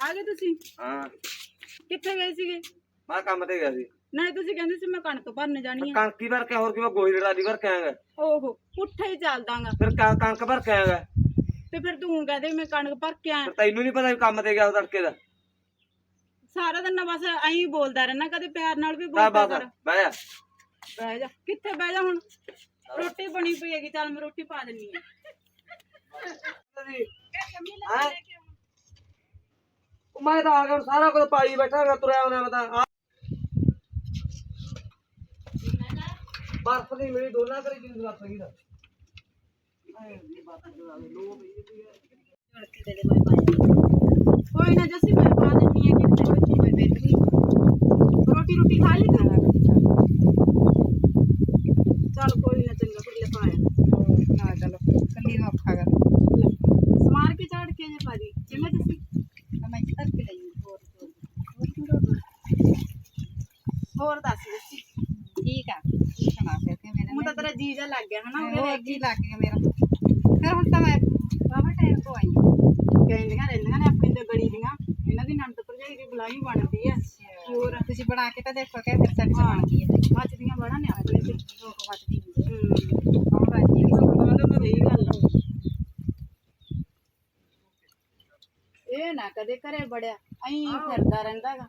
ਆ ਗਏ ਤੁਸੀਂ? ਹਾਂ। ਕਿੱਥੇ ਗਏ ਸੀਗੇ? ਮੈਂ ਕੰਮ ਤੇ ਗਿਆ ਸੀ। ਨਾਲੇ ਤੁਸੀਂ ਕਹਿੰਦੇ ਸੀ ਮੈਂ ਕਣਕ ਭਰਨ ਜਾਣੀ ਆ। ਕਣਕੀ ਭਰ ਕੇ ਹੋਰ ਕਿਵੇਂ ਗੋਹੀ ਲੜਾਦੀ ਭਰ ਕੇ ਆਏਗਾ? ਓਹੋ ਪੁੱਠਾ ਹੀ ਚੱਲਦਾਗਾ ਫਿਰ ਕਣਕ ਭਰ ਕੇ ਆਏਗਾ? ਤੇ ਫਿਰ ਤੂੰ ਕਹਦੇ ਮੈਂ ਕਣਕ ਭਰ ਕੇ ਫਿਰ ਤੈਨੂੰ ਨਹੀਂ ਪਤਾ ਵੀ ਕੰਮ ਤੇ ਗਿਆ ਉਹ ਤੜਕੇ ਦਾ? ਸਾਰਾ ਦਿਨ ਨਾ ਬਸ ਐਂ ਬੋਲਦਾ ਰਹਿਣਾ ਕਦੇ ਪਿਆਰ ਨਾਲ ਵੀ ਬੋਲਦਾ ਕਰ। ਬਹਿ ਜਾ। ਬਹਿ ਜਾ। ਕਿੱਥੇ ਬਹਿ ਜਾ ਹੁਣ? ਰੋਟੀ ਬਣੀ ਪਈ ਹੈਗੀ ਚੱਲ ਮੈਂ ਰੋਟੀ ਪਾ ਦਿੰਨੀ ਆ। ਹੈਂ? ਉਹ ਮੈਂ ਤਾਂ ਆ ਗਿਆ ਹੁਣ ਸਾਰਾ ਕੁਝ ਪਾਈ ਬੈਠਾ ਮੈਂ ਤੁਰਿਆ ਆਉਣਾ ਮੈਂ ਤਾਂ। ਆ- ਬਰਫ ਦੀ ਮਿਲੀ ਦੋਨਾਂ ਕਰੀ ਜਿੰਦ ਲੱਗ ਗਈ ਦਾ ਕੋਈ ਨਾ ਜੱਸੀ, ਮੈਂ ਪਾ ਦਿੰਨੀ ਆ ਕਿੱਥੇ ਬੱਚੇ ਮੈਂ ਬੈਠੀ ਰੋਟੀ ਰੋਟੀ ਖਾ ਲਈ ਤਾਂ ਚੱਲ ਕੋਈ ਨਾ ਚੰਗਾ ਫਿਰ ਲੈ ਪਾਇਆ ਹਾਂ ਚਲੋ ਕੱਲੀ ਨੂੰ ਔਖਾ ਕਰ ਸਮਾਰ ਕੇ ਚੜ ਕੇ ਜੇ ਪਾਦੀ ਚੰਗਾ ਜੱਸੀ ਮੈਂ ਇੱਧਰ ਕੇ ਲਈ ਹੋਰ ਹੋਰ ਦੱਸ ਜੱਸੀ ਠੀਕ ਆ ਸੁਣਾ ਫਿਰ ਕੇ ਮੇਰੇ ਹੁਣ ਤਾਂ ਤੇਰਾ ਜੀ ਜਾ ਲੱਗ ਗਿਆ ਹਨਾ ਉਹਦੇ ਹੋਰ ਜੀ ਲੱਗ ਗਿਆ ਮੇਰਾ। ਫਿਰ ਹੁਣ ਤਾਂ ਮੈਂ ਬਾਬਾ ਟਾਈਮ ਤੋਂ ਆਈ ਹਾਂ। ਕਹਿੰਦੀਆਂ ਰਹਿੰਦੀਆਂ ਨੇ ਆਪਣੀ ਤੇ ਗੜੀ ਦੀਆਂ। ਇਹਨਾਂ ਦੀ ਨੰਦ ਭਰਜਾਈ ਦੀ ਬੁਲਾਈ ਬਣਦੀ ਆ। ਹੋਰ ਤੁਸੀਂ ਬਣਾ ਕੇ ਤਾਂ ਦੇਖੋ ਕਿ ਫਿਰ ਸੱਚ ਬਣ ਗਈ ਹੈ ਮੱਚਦੀਆਂ ਬੜਾ ਨੇ ਆਪਣੇ ਤੇ। ਲੋਕ ਵੱਜਦੀ ਹੁੰਦੀ ਹੂੰ। ਕੌਣ ਰਾਜੀ ਉਹਨਾਂ ਦਾ ਸਹੀ ਗੱਲ ਇਹ ਨਾ ਕਦੇ ਘਰੇ ਬੜਿਆ ਐਂ ਫਿਰਦਾ ਰਹਿੰਦਾਗਾ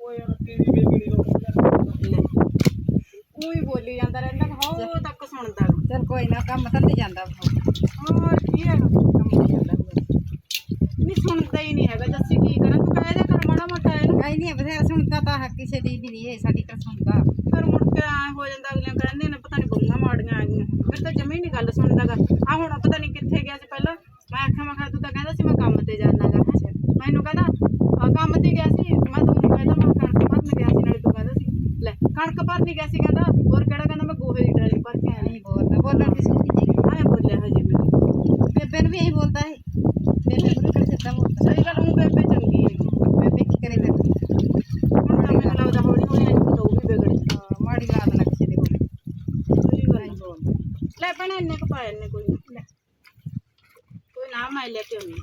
ਓਏ ਯਾਰ ਤੇਰੀ ਬੇਬੜੀ ਨੂੰ ਉਹੀ ਬੋਲੀ ਜਾਂਦਾ ਰਹਿੰਦਾ ਹੋ ਤੱਕ ਸੁਣਦਾ ਗਾ। ਚਲ ਕੋਈ ਨਾ ਕੰਮ ਤਾਂ ਨਹੀਂ ਜਾਂਦਾ ਉਹ ਹੋਰ ਕੀ ਹੈਗਾ ਕੰਮ ਨਹੀਂ ਜਾਂਦਾ ਨਹੀਂ ਸੁਣਦਾ ਹੀ ਨਹੀਂ ਹੈਗਾ ਜੱਸੀ ਕੀ ਕਰਾਂ? ਤੂੰ ਕਹਿ ਦੇ ਕਰ ਮਾੜਾ ਮੋਟਾ ਇਹਨੂੰ। ਕਈ ਨਹੀਂ ਬਥੇਰਾ ਸੁਣਦਾ ਤਾਂ ਹੈ ਕਿਸੇ ਦੀ ਵੀ ਨਹੀਂ ਇਹ ਸਾਡੀ ਤਾਂ ਸੁਣਦਾ। ਫਿਰ ਮੁੜ ਕੇ ਐ ਹੋ ਜਾਂਦਾ ਅਗਲੇ ਕਹਿੰਦੇ ਨੇ ਪਤਾ ਨਹੀਂ ਬੰਗਾ ਮਾੜੀਆਂ ਆ ਗਈਆਂ ਫਿਰ ਤਾਂ ਜਮੇ ਹੀ ਨਹੀਂ ਗੱਲ ਸੁਣਦਾਗਾ। ਆ ਹੁਣ ਪਤਾ ਨਹੀਂ ਕਿੱਥੇ ਗਿਆ ਸੀ ਪਹਿਲਾਂ। ਮੈਂ ਆਖਿਆ ਮੈਂ ਕਿਹਾ ਤੂੰ ਤਾਂ ਕਹਿੰਦਾ ਸੀ ਮੈਂ ਕੰਮ ਤੇ ਜਾਣਾਗਾ। ਮੈਨੂੰ ਕਹਿੰਦਾ ਆ, ਕੰਮ ਤੇ ਗਿਆ ਸੀ ਮੈਂ ਤੈਨੂੰ ਕਹਿੰਦਾ ਮੈਂ ਕਣਕ ਭਰਨ ਗਿਆ ਸੀ ਨਾਲੇ ਤੂੰ ਕਹਿੰਦਾ ਸੀ ਲੈ ਕਣਕ ਭਰਨ ਗਿਆ ਸੀ ਕਹਿੰਦਾ ਹੋਰ ਕਿਹੜਾ ਕਹਿੰਦਾ ਮੈਂ ਗੋਹੇ ਦੀ ਟਰਾਲੀ ਭਰ ਕੇ ਆਇਆ ਨਹੀਂ ਬੋਲਦਾ ਬੋਲਣ ਦੀ ਸੁਣੀ ਜੀ ਆਏ ਬੋਲਿਆ ਹਜੇ ਮੈਨੂੰ ਬੇਬੇ ਨੂੰ ਵੀ ਇਹੀ ਬੋਲਦਾ ਹੈ ਬੇਬੇ ਨੂੰ ਵੀ ਸਿੱਧਾ ਬੋਲਦਾ ਸਹੀ ਗੱਲ ਉਹ ਬੇਬੇ ਚੰਗੀ ਹੈਗੀ ਬੇਬੇ ਕੀ ਕਰੇ ਫਿਰ ਹੁਣ ਤਾਂ ਮੈਨੂੰ ਲੱਗਦਾ ਹੌਲੀ ਹੌਲੀ ਇਹਨੂੰ ਤਾਂ ਉਹ ਵੀ ਵਿਗੜ ਜਾਊ। ਹਾਂ, ਮਾੜੀ ਲਾਤ ਨਾ ਕਿਸੇ ਦੇ ਕੋਲ ਸਹੀ ਗੱਲ ਨਹੀਂ ਆ। ਬੋਲਦਾ ਲੈ ਭੈਣੇ ਇੰਨੇ ਕੁ ਪਾਏ ਨੇ ਕੋਈ ਨਾ ਕੋਈ ਨਾ ਮੈਂ ਲੈ ਕੇ ਆਉਣੀ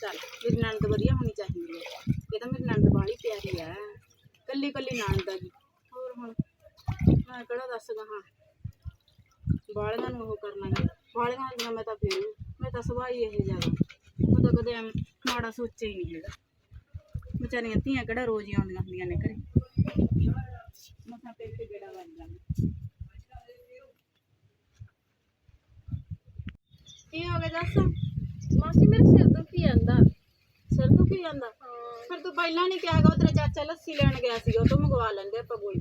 ਚੱਲ ਮੇਰੀ ਨਣਦ ਵਧੀਆ ਹੋਣੀ ਚਾਹੀਦੀ ਹੈ ਇਹ ਤਾਂ ਮੇਰੀ ਨਣਦ ਬਾਹਲੀ ਪਿਆਰੀ ਹੈ ਕੱਲੀ ਕੱਲੀ ਨਣਦ ਆ ਜੀ। ਹੋਰ ਹੁਣ ਮੈਂ ਕਿਹੜਾ ਦੱਸਦਾ ਹਾਂ। ਬਾਲੀਆਂ ਨੂੰ ਉਹ ਕਰਨਾ ਹੈ ਬਾਲੀਆਂ ਹੁੰਦੀਆਂ ਮੈਂ ਤਾਂ ਫੇਰ ਮੈਂ ਤਾਂ ਸੁਭਾਅ ਇਹ ਜ਼ਿਆਦਾ ਮੈਂ ਤਾਂ ਕਦੇ ਮਾੜਾ ਸੋਚਿਆ ਹੀ ਨਹੀਂ ਹੈਗਾ। ਵਿਚਾਰੀਆਂ ਧੀਆਂ ਕਿਹੜਾ ਰੋਜ਼ ਹੀ ਆਉਂਦੀਆਂ ਹੁੰਦੀਆਂ ਨੇ ਘਰੇ। ਮਸਾਂ ਤੇ ਇੱਥੇ ਗੇੜਾ ਵੱਜ ਜਾਂਦਾ। ਕੀ ਹੋ ਗਿਆ ਦੱਸ? ਮਾਸੀ, ਮੇਰੇ ਸਿਰ ਦੁਖੀ ਜਾਂਦਾ। ਸਿਰ ਦੁਖੀ ਜਾਂਦਾ। ਫਿਰ ਤੂੰ ਪਹਿਲਾਂ ਨਹੀਂ ਕਿਹਾਗਾ ਉਹ ਤੇਰਾ ਚਾਚਾ ਲੱਸੀ ਲੈਣ ਗਿਆ ਸੀਗਾ ਉਹ ਤੋਂ ਮੰਗਵਾ ਲੈਂਦੇ ਆਪਾਂ ਕੋਈ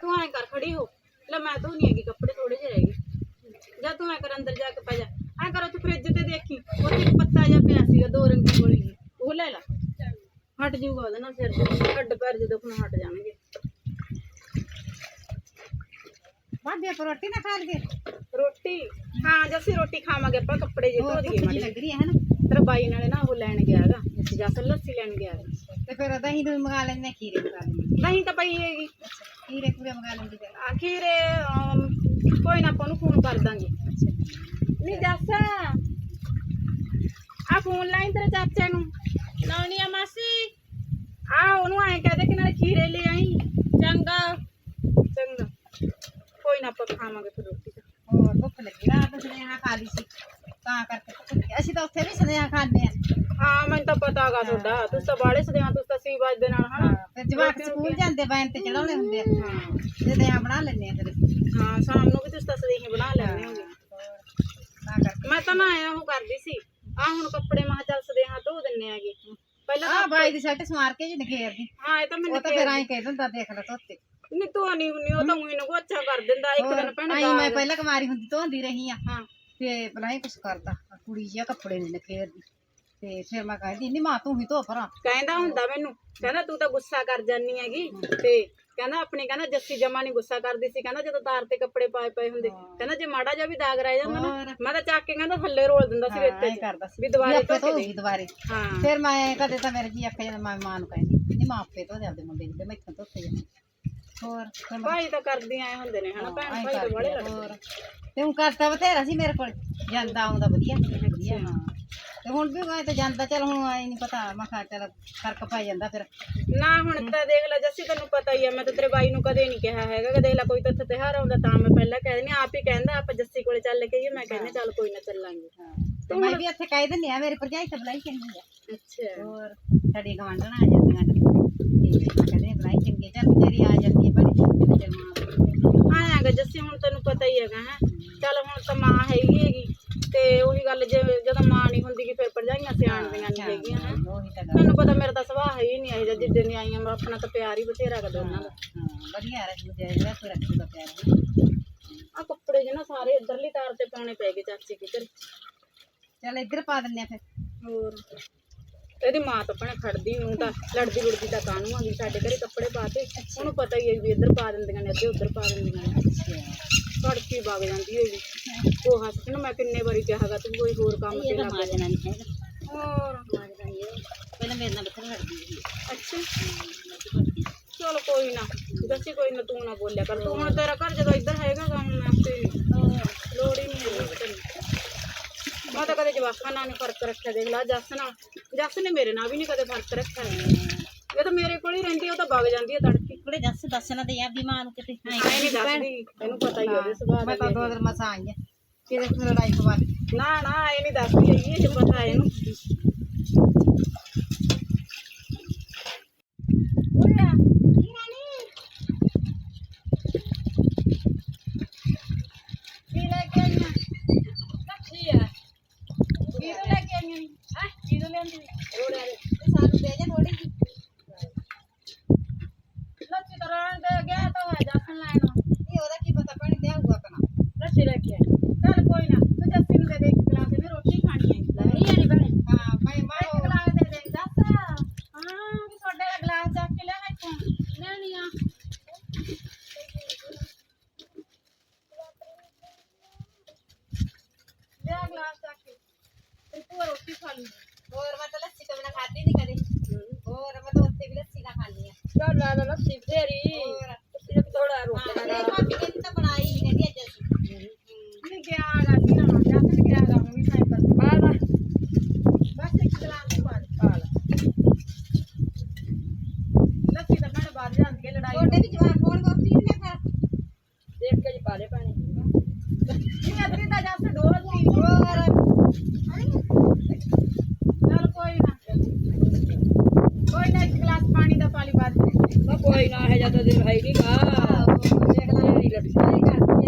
ਤੂੰ ਐਂ ਕਰ ਖੜੀ ਹੋ। ਲੈ ਮੈਂ ਧੋਣੀ ਹੈਗੀ ਕੱਪੜੇ ਥੋੜੇ ਜਿਹੇ ਰਹਿ ਗਏ। ਜਾ ਤੂੰ ਐਂ ਕਰ ਅੰਦਰ ਜਾ ਕੇ ਪੈ ਜਾ। ਐਂ ਕਰ ਉੱਥੇ ਫ੍ਰਿਜ ਤੇ ਦੇਖੀ ਉੱਥੇ ਇੱਕ ਪੱਤਾ ਜਿਹਾ ਪਿਆ ਸੀਗਾ ਦੋ ਰੰਗੀ ਗੋਲੀ ਜਿਹੀ। ਉਹ ਲੈ ਲੈ। ਹਟ ਜਾਊਗਾ ਉਹਦੇ ਨਾਲ ਸਿਰ ਦੇ ਹੱਡ ਪੈਰ ਜਦੋਂ ਹੁਣ ਹਟ ਜਾਣਗੇ। ਬਾਬੇ ਪਰ ਰੋਟੀ ਨਾ ਖਾ ਲਈਏ। ਰੋਟੀ? ਹਾਂ ਜੱਸੀ ਰੋਟੀ ਖਾਵਾਂਗੇ ਆਪਾਂ ਕੱਪੜੇ ਜੇ ਧੋ ਹੋਰ ਦਈਏ ਭੁੱਖ ਮਾੜੇ ਜੀ ਲੱਗ ਰਹੀ ਹੈ ਨਾ? ਤੇਰਾ ਬਾਈ ਨਾਲੇ ਨਾ ਉਹ ਲੈਣ ਗਿਆ ਹੈਗਾ। ਜਸ ਲੱਸੀ ਲੈਣ ਗਿਆ। ਤੇ ਫਿਰ ਦਹੀਂ ਨੂੰ ਮੰਗਾ ਲੈਂਦੇ ਖੀਰੇ ਮੰਗਾ ਲੈਂਦੇ ਦਹੀਂ ਤਾਂ ਪਈ ਹੈਗੀ ਖੀਰੇ ਪੂਰੇ ਮੰਗਾ ਲੈਂਦੇ ਫਿਰ। ਅਮ, ਕੋਈ ਨਾ ਆਪਾਂ ਨੂੰ ਫੋਨ ਕਰ ਦਾਂਗੇ। ਨਹੀਂ ਜੱਸ ਆ ਫੋਨ ਲਾਈਨ ਤੇਰੇ ਚਾਚੇ ਨੂੰ। ਲਾਉਣੀ ਆ ਮਾਸੀ। ਆ ਉਹਨੂੰ ਐਂ ਕਹਦੇ ਕਿ ਨਾਲੇ ਖੀਰੇ ਲੈ ਆਈ। ਚੰਗਾ ਚੰਗਾ। ਕੋਈ ਨਾ ਆਪਾਂ ਖਾਵਾਂਗੇ ਫਿਰ ਰੋਟੀ ਤਾਂ। ਹੋਰ ਭੁੱਖ ਲੱਗੀ ਰਾਤ ਸੁਨੇਹਾ ਖਾ ਲਈ ਸੀ। ਤਾਂ ਕਰਕੇ ਭੁੱਖ ਲੱਗੀ ਅਸੀਂ ਤਾਂ ਉੱਥੇ ਵੀ ਸੁਨੇਹਾ ਖਾਂਦੇ ਆ। ਹਾਂ ਮੈਨੂੰ ਤਾਂ ਪਤਾ ਹੈਗਾ ਤੁਹਾਡਾ। ਤੁਸੀਂ ਤਾਂ ਬਾਲੇ ਸਦਿਆਂ ਤੁਸੀਂ ਤਾਂ ਸੀ ਵੱਜਦੇ ਨਾਲ ਹਨਾ? ਫਿਰ ਜਵਾਕ ਸਕੂਲ ਜਾਂਦੇ ਬੈਨ ਤੇ ਚੜਾਉਣੇ ਹੁੰਦੇ ਆ। ਤੇ ਦੇਹਾਂ ਬਣਾ ਲੈਂਦੇ ਆ ਫਿਰ। ਹਾਂ ਸ਼ਾਮ ਨੂੰ ਵੀ ਤੁਸੀਂ ਤਾਂ ਸਦੇਹੀ ਬਣਾ ਲੈਣੇ ਹੋਗੇ। ਤਾਂ ਕਰਕੇ। ਮੈਂ ਤਾਂ ਨਾ ਆਇਆ ਉਹ ਕਰਦੀ ਸੀ ਆ ਹੁਣ ਕੱਪੜੇ ਮਾ ਚੱਲ ਸਦੇਹਾਂ ਧੋ ਦਿੰਨੇ ਆਗੇ ਪਹਿਲਾਂ ਆ ਬਾਈ ਦੀ ਸ਼ਰਟ ਸਮਾਰ ਕੇ ਜੀ ਨਖੇਰਦੀ। ਹਾਂ ਇਹ ਤਾਂ ਉਹ ਮੈਨੂੰ ਤਾਂ ਫਿਰ ਐਂ ਕਹਿ ਦਿੰਦਾ ਦੇਖ ਲੈ ਧੋਤੇ। ਨਹੀਂ ਧੋਣੀ ਹੁੰਨੀ ਉਹ ਤਾਂ ਉਹੀ ਨੂੰ ਅੱਛਾ ਕਰ ਦਿੰਦਾ ਇੱਕ ਦਿਨ ਭੈਣ ਆਈ ਮੈਂ ਪਹਿਲਾਂ ਕੁਮਾਰੀ ਹੁੰਦੀ ਧੋਂਦੀ ਰਹੀ ਆ। ਹਾਂ। ਤੇ ਹੀ ਕੁਛ ਕਰਦਾ। ਆਹ ਕੁੜੀ ਜਿਹਾ ਕੱਪੜੇ ਨਹੀਂ ਨਖੇਰਦੀ ਤੇ ਫਿਰ ਮੈਂ ਕਹਿੰਦੀ ਨਹੀਂ ਮਾਂ ਤੂੰ ਹੀ ਧੋ ਭਰਾ ਕਹਿੰਦਾ ਹੁੰਦਾ ਮੈਨੂੰ। ਕਹਿੰਦਾ ਤੂੰ ਤਾਂ ਗੁੱਸਾ ਕਰ ਜਾਨੀ ਹੈਗੀ। ਤੇ ਕਹਿੰਦਾ ਆਪਣੀ ਕਹਿੰਦਾ ਜੱਸੀ ਜਮਾ ਨਹੀਂ ਗੁੱਸਾ ਕਰਦੀ ਸੀ। ਕਹਿੰਦਾ ਜਦੋਂ ਤਾਰ ਤੇ ਕੱਪੜੇ ਪਾਏ ਪਏ ਹੁੰਦੇ। ਕਹਿੰਦਾ ਜੇ ਮਾੜਾ ਜਿਹਾ ਵੀ ਦਾਗ ਰਹਿ ਜਾਂਦਾ ਨਾ। ਮੈਂ ਤਾਂ ਚੱਕ ਕੇ ਕਹਿੰਦਾ ਥੱਲੇ ਰੋਲ ਦਿੰਦਾ ਸੀ ਰੇਤੇ 'ਚ। ਕਰਦਾ ਸੀ। ਵੀ ਦੁਬਾਰੇ ਧੋ ਕੇ ਦੁਬਾਰੇ। ਹਾਂ। ਫਿਰ ਮੈਂ ਕਦੇ ਤਾਂ ਮੇਰੇ ਜੀ ਅੱਖੇ ਜਦੋਂ ਮੈਂ ਮਾਂ ਨੂੰ ਕਹਿੰਦੀ ਨਹੀਂ ਮਾਂ ਆਪੇ ਧੋ ਦੇ ਆਪਦੇ ਮੁੰਡੇ ਤੇ ਮੈਂ ਇੱਥੋਂ ਧੋਤੇ ਜਾਂਦੀ। ਹੋਰ ਫਿਰ ਮੈਂ ਭਾਈ ਤਾਂ ਕਰਦੀਆਂ ਆਏ ਹੁੰਦੇ ਨੇ ਹਨਾ ਭੈਣ ਐਂ ਭਾਈ ਤਾਂ ਕਰਦੀ ਬੜੇ ਆ, ਲੜਦੇ ਹੋਰ। ਤੇ ਉਹ ਕਰਦਾ ਬਥੇਰਾ ਸੀ ਮੇਰੇ ਕੋਲ ਜਾਂਦਾ ਆਉਂਦਾ ਵਧੀਆ ਹਾਂ ਤੇ ਹੁਣ ਵੀ ਮੈਂ ਤਾਂ ਜਾਂਦਾ ਚਲ ਹੁਣ ਆਈ ਨਹੀਂ ਪਤਾ ਮੈਂ ਕਿਹਾ ਚਲ ਫ਼ਰਕ ਪੈ ਜਾਂਦਾ ਫਿਰ। ਨਾ ਹੁਣ ਤਾਂ ਦੇਖ ਲੈ ਜੱਸੀ ਤੈਨੂੰ ਪਤਾ ਹੀ ਆ ਮੈਂ ਤਾਂ ਤੇਰੇ ਬਾਈ ਨੂੰ ਕਦੇ ਨਹੀਂ ਕਿਹਾ ਹੈਗਾ ਕਿ ਦੇਖ ਲੈ ਕੋਈ ਤਾਂ ਤਿਉਹਾਰ ਆਉਂਦਾ ਤਾਂ ਮੈਂ ਪਹਿਲਾਂ ਕਹਿ ਦਿੰਦੀ ਹਾਂ, ਆਪ ਹੀ ਕਹਿੰਦਾ ਆਪਾਂ ਜੱਸੀ ਕੋਲੇ ਚੱਲ ਕੇ ਆਈਏ ਮੈਂ ਕਹਿੰਦੀ ਚੱਲ ਕੋਈ ਨਾ ਚੱਲਾਂਗੇ। ਹਾਂ। ਤੇ ਮੈਂ ਵੀ ਇੱਥੇ ਕਹਿ ਦਿੰਦੀ ਆ ਮੇਰੀ ਭਰਜਾਈ ਤਾਂ ਬਲਾਈ ਚੰਗੀ ਆ। ਅੱਛਾ। ਹੋਰ ਸਾਡੀ ਗਵਾਂਢਣ ਆ ਜਾਂਦੀਆਂ ਨੇ। ਤੇ ਕਹਿੰਦੇ ਬਲਾਈ ਚੰਗੀ ਚੱਲ ਤੇਰੀ ਆ ਜਾਂਦੀ ਹੈ ਬੜੀ ਚੰਗੀ ਤੇ ਮਾਂ ਆਇਆਗਾ ਜੱਸੀ ਹੁਣ ਤੈਨੂੰ ਪਤਾ ਹੀ ਹੈਗਾ ਹੈ। ਚੱਲ ਹੁਣ ਤਾਂ ਮਾਂ ਹੈਗੀ ਹੈਗੀ। ਤੇ ਉਹੀ ਗੱਲ ਜੇ ਜਦੋਂ ਮਾਂ ਨਹੀਂ ਹੁੰਦੀ ਕਿ ਫਿਰ ਭਰਜਾਈਆਂ ਸਿਆਣਦੀਆਂ ਨਹੀਂ ਹੈਗੀਆਂ ਹੈ। ਤਾਂ ਤੁਹਾਨੂੰ ਪਤਾ ਮੇਰਾ ਤਾਂ ਸੁਭਾਅ ਹੈ ਹੀ ਨਹੀਂ ਇਹ ਜਿੱਦਾਂ ਦੀ ਆਈਆਂ ਮੈਂ ਆਪਣਾ ਤਾਂ ਪਿਆਰ ਹੀ ਬਥੇਰਾ ਕਰ ਦੋਨਾਂ ਦਾ। ਵਧੀਆ ਰੱਖੂ ਤੇ ਜਿਹੜਾ ਕੋਈ ਰੱਖੂਗਾ ਪਿਆਰ ਆ ਕੱਪੜੇ ਜਿਹਨਾਂ ਸਾਰੇ ਇੱਧਰਲੀ ਤਾਰ ਤੇ ਪਾਉਣੇ ਪੈ ਗਏ ਚਾਚੀ ਕਿਧਰ ਚੱਲ ਇੱਧਰ ਪਾ ਦਿੰਦੇ ਆ ਫਿਰ। ਹੋਰ? ਇਹਦੀ ਮਾਂ ਤਾਂ ਭਣੇ ਖੜਦੀ ਨੂੰ ਤਾਂ ਲੜਦੀ ਲੁੜਦੀ ਤਾਂ ਕਾਹਨੂੰ ਆਂਦੀ ਸਾਡੇ ਘਰੇ ਕੱਪੜੇ ਪਾਤੇ ਉਹਨੂੰ ਪਤਾ ਹੀ ਹੈ ਵੀ ਇੱਧਰ ਪਾ ਦਿੰਦੀਆਂ ਨੇ ਅੱਧੇ ਉੱਧਰ ਪਾ ਦਿੰਦੀਆਂ ਨੇ। ਫੜਕੀ ਵਗ ਜਾਂਦੀ ਹੋਈ। ਉਹ ਹੱਸ ਨੂੰ ਮੈਂ ਕਿੰਨੇ ਵਾਰੀ ਕਿਹਾਗਾ ਤੂੰ ਕੋਈ ਹੋਰ ਕੰਮ ਤੇ ਤਾਂ ਲੱਗ ਮਾਜਣਾ ਨਹੀਂ ਹੈਗਾ। ਹੋਰ। ਮਾਜਣਾ ਨਹੀਂ ਪਹਿਲਾਂ ਮੇਰੇ ਨਾਲ ਬਥੇਰਾ ਲੜਦੀ ਸੀ। ਅੱਛਾ। ਚਲ ਕੋਈ ਨਾ ਦੱਸੀ ਕੋਈ ਨਾ ਤੂੰ ਨਾ ਬੋਲਿਆ ਕਰ। ਤੂੰ ਹੁਣ ਤੇਰਾ ਘਰ ਜਦੋਂ ਇੱਧਰ ਹੈਗਾ ਹੁਣ ਮੈਂ ਆਪੇ ਲੋੜ ਹੀ ਨਹੀਂ ਤੈਨੂੰ। ਮੈਂ ਤਾਂ ਕਦੇ ਜਵਾਕਾਂ ਨਾਲ ਨਹੀਂ ਫ਼ਰਕ ਰੱਖਿਆ ਦੇਖ ਲਾ ਜੱਸ ਨਾਲ। ਜੱਸ ਨੇ ਮੇਰੇ ਨਾਲ ਵੀ ਨਹੀਂ ਕਦੇ ਫ਼ਰਕ ਰੱਖਿਆ ਇਹ ਤਾਂ ਮੇਰੇ ਕੋਲ ਹੀ ਰਹਿੰਦੀ ਉਹ ਤਾਂ ਵਗ ਜਾਂਦੀ ਹੈ ਤੜਕੇ। ਕੁੜੇ ਦੱਸ ਦੱਸਣਾ ਤੇ ਆ ਵੀ ਮਾਂ ਨੂੰ ਕਿਤੇ ਐ ਨਹੀਂ ਦੱਸਦੀ ਇਹਨੂੰ ਪਤਾ ਹੀ ਉਹਦੇ ਸੁਭਾਅ ਮੈਂ ਦਾ ਤਾਂ ਦੋ ਦਿਨ ਮਸਾਂ ਆਈ ਕਿਤੇ ਫਿਰ ਲੜਾਈ ਲਈ ਨਾ ਨਾ ਇਹ ਨਹੀਂ ਦੱਸਦੀ ਇਹ ਪਤਾ ਇਹਨੂੰ। Thank you.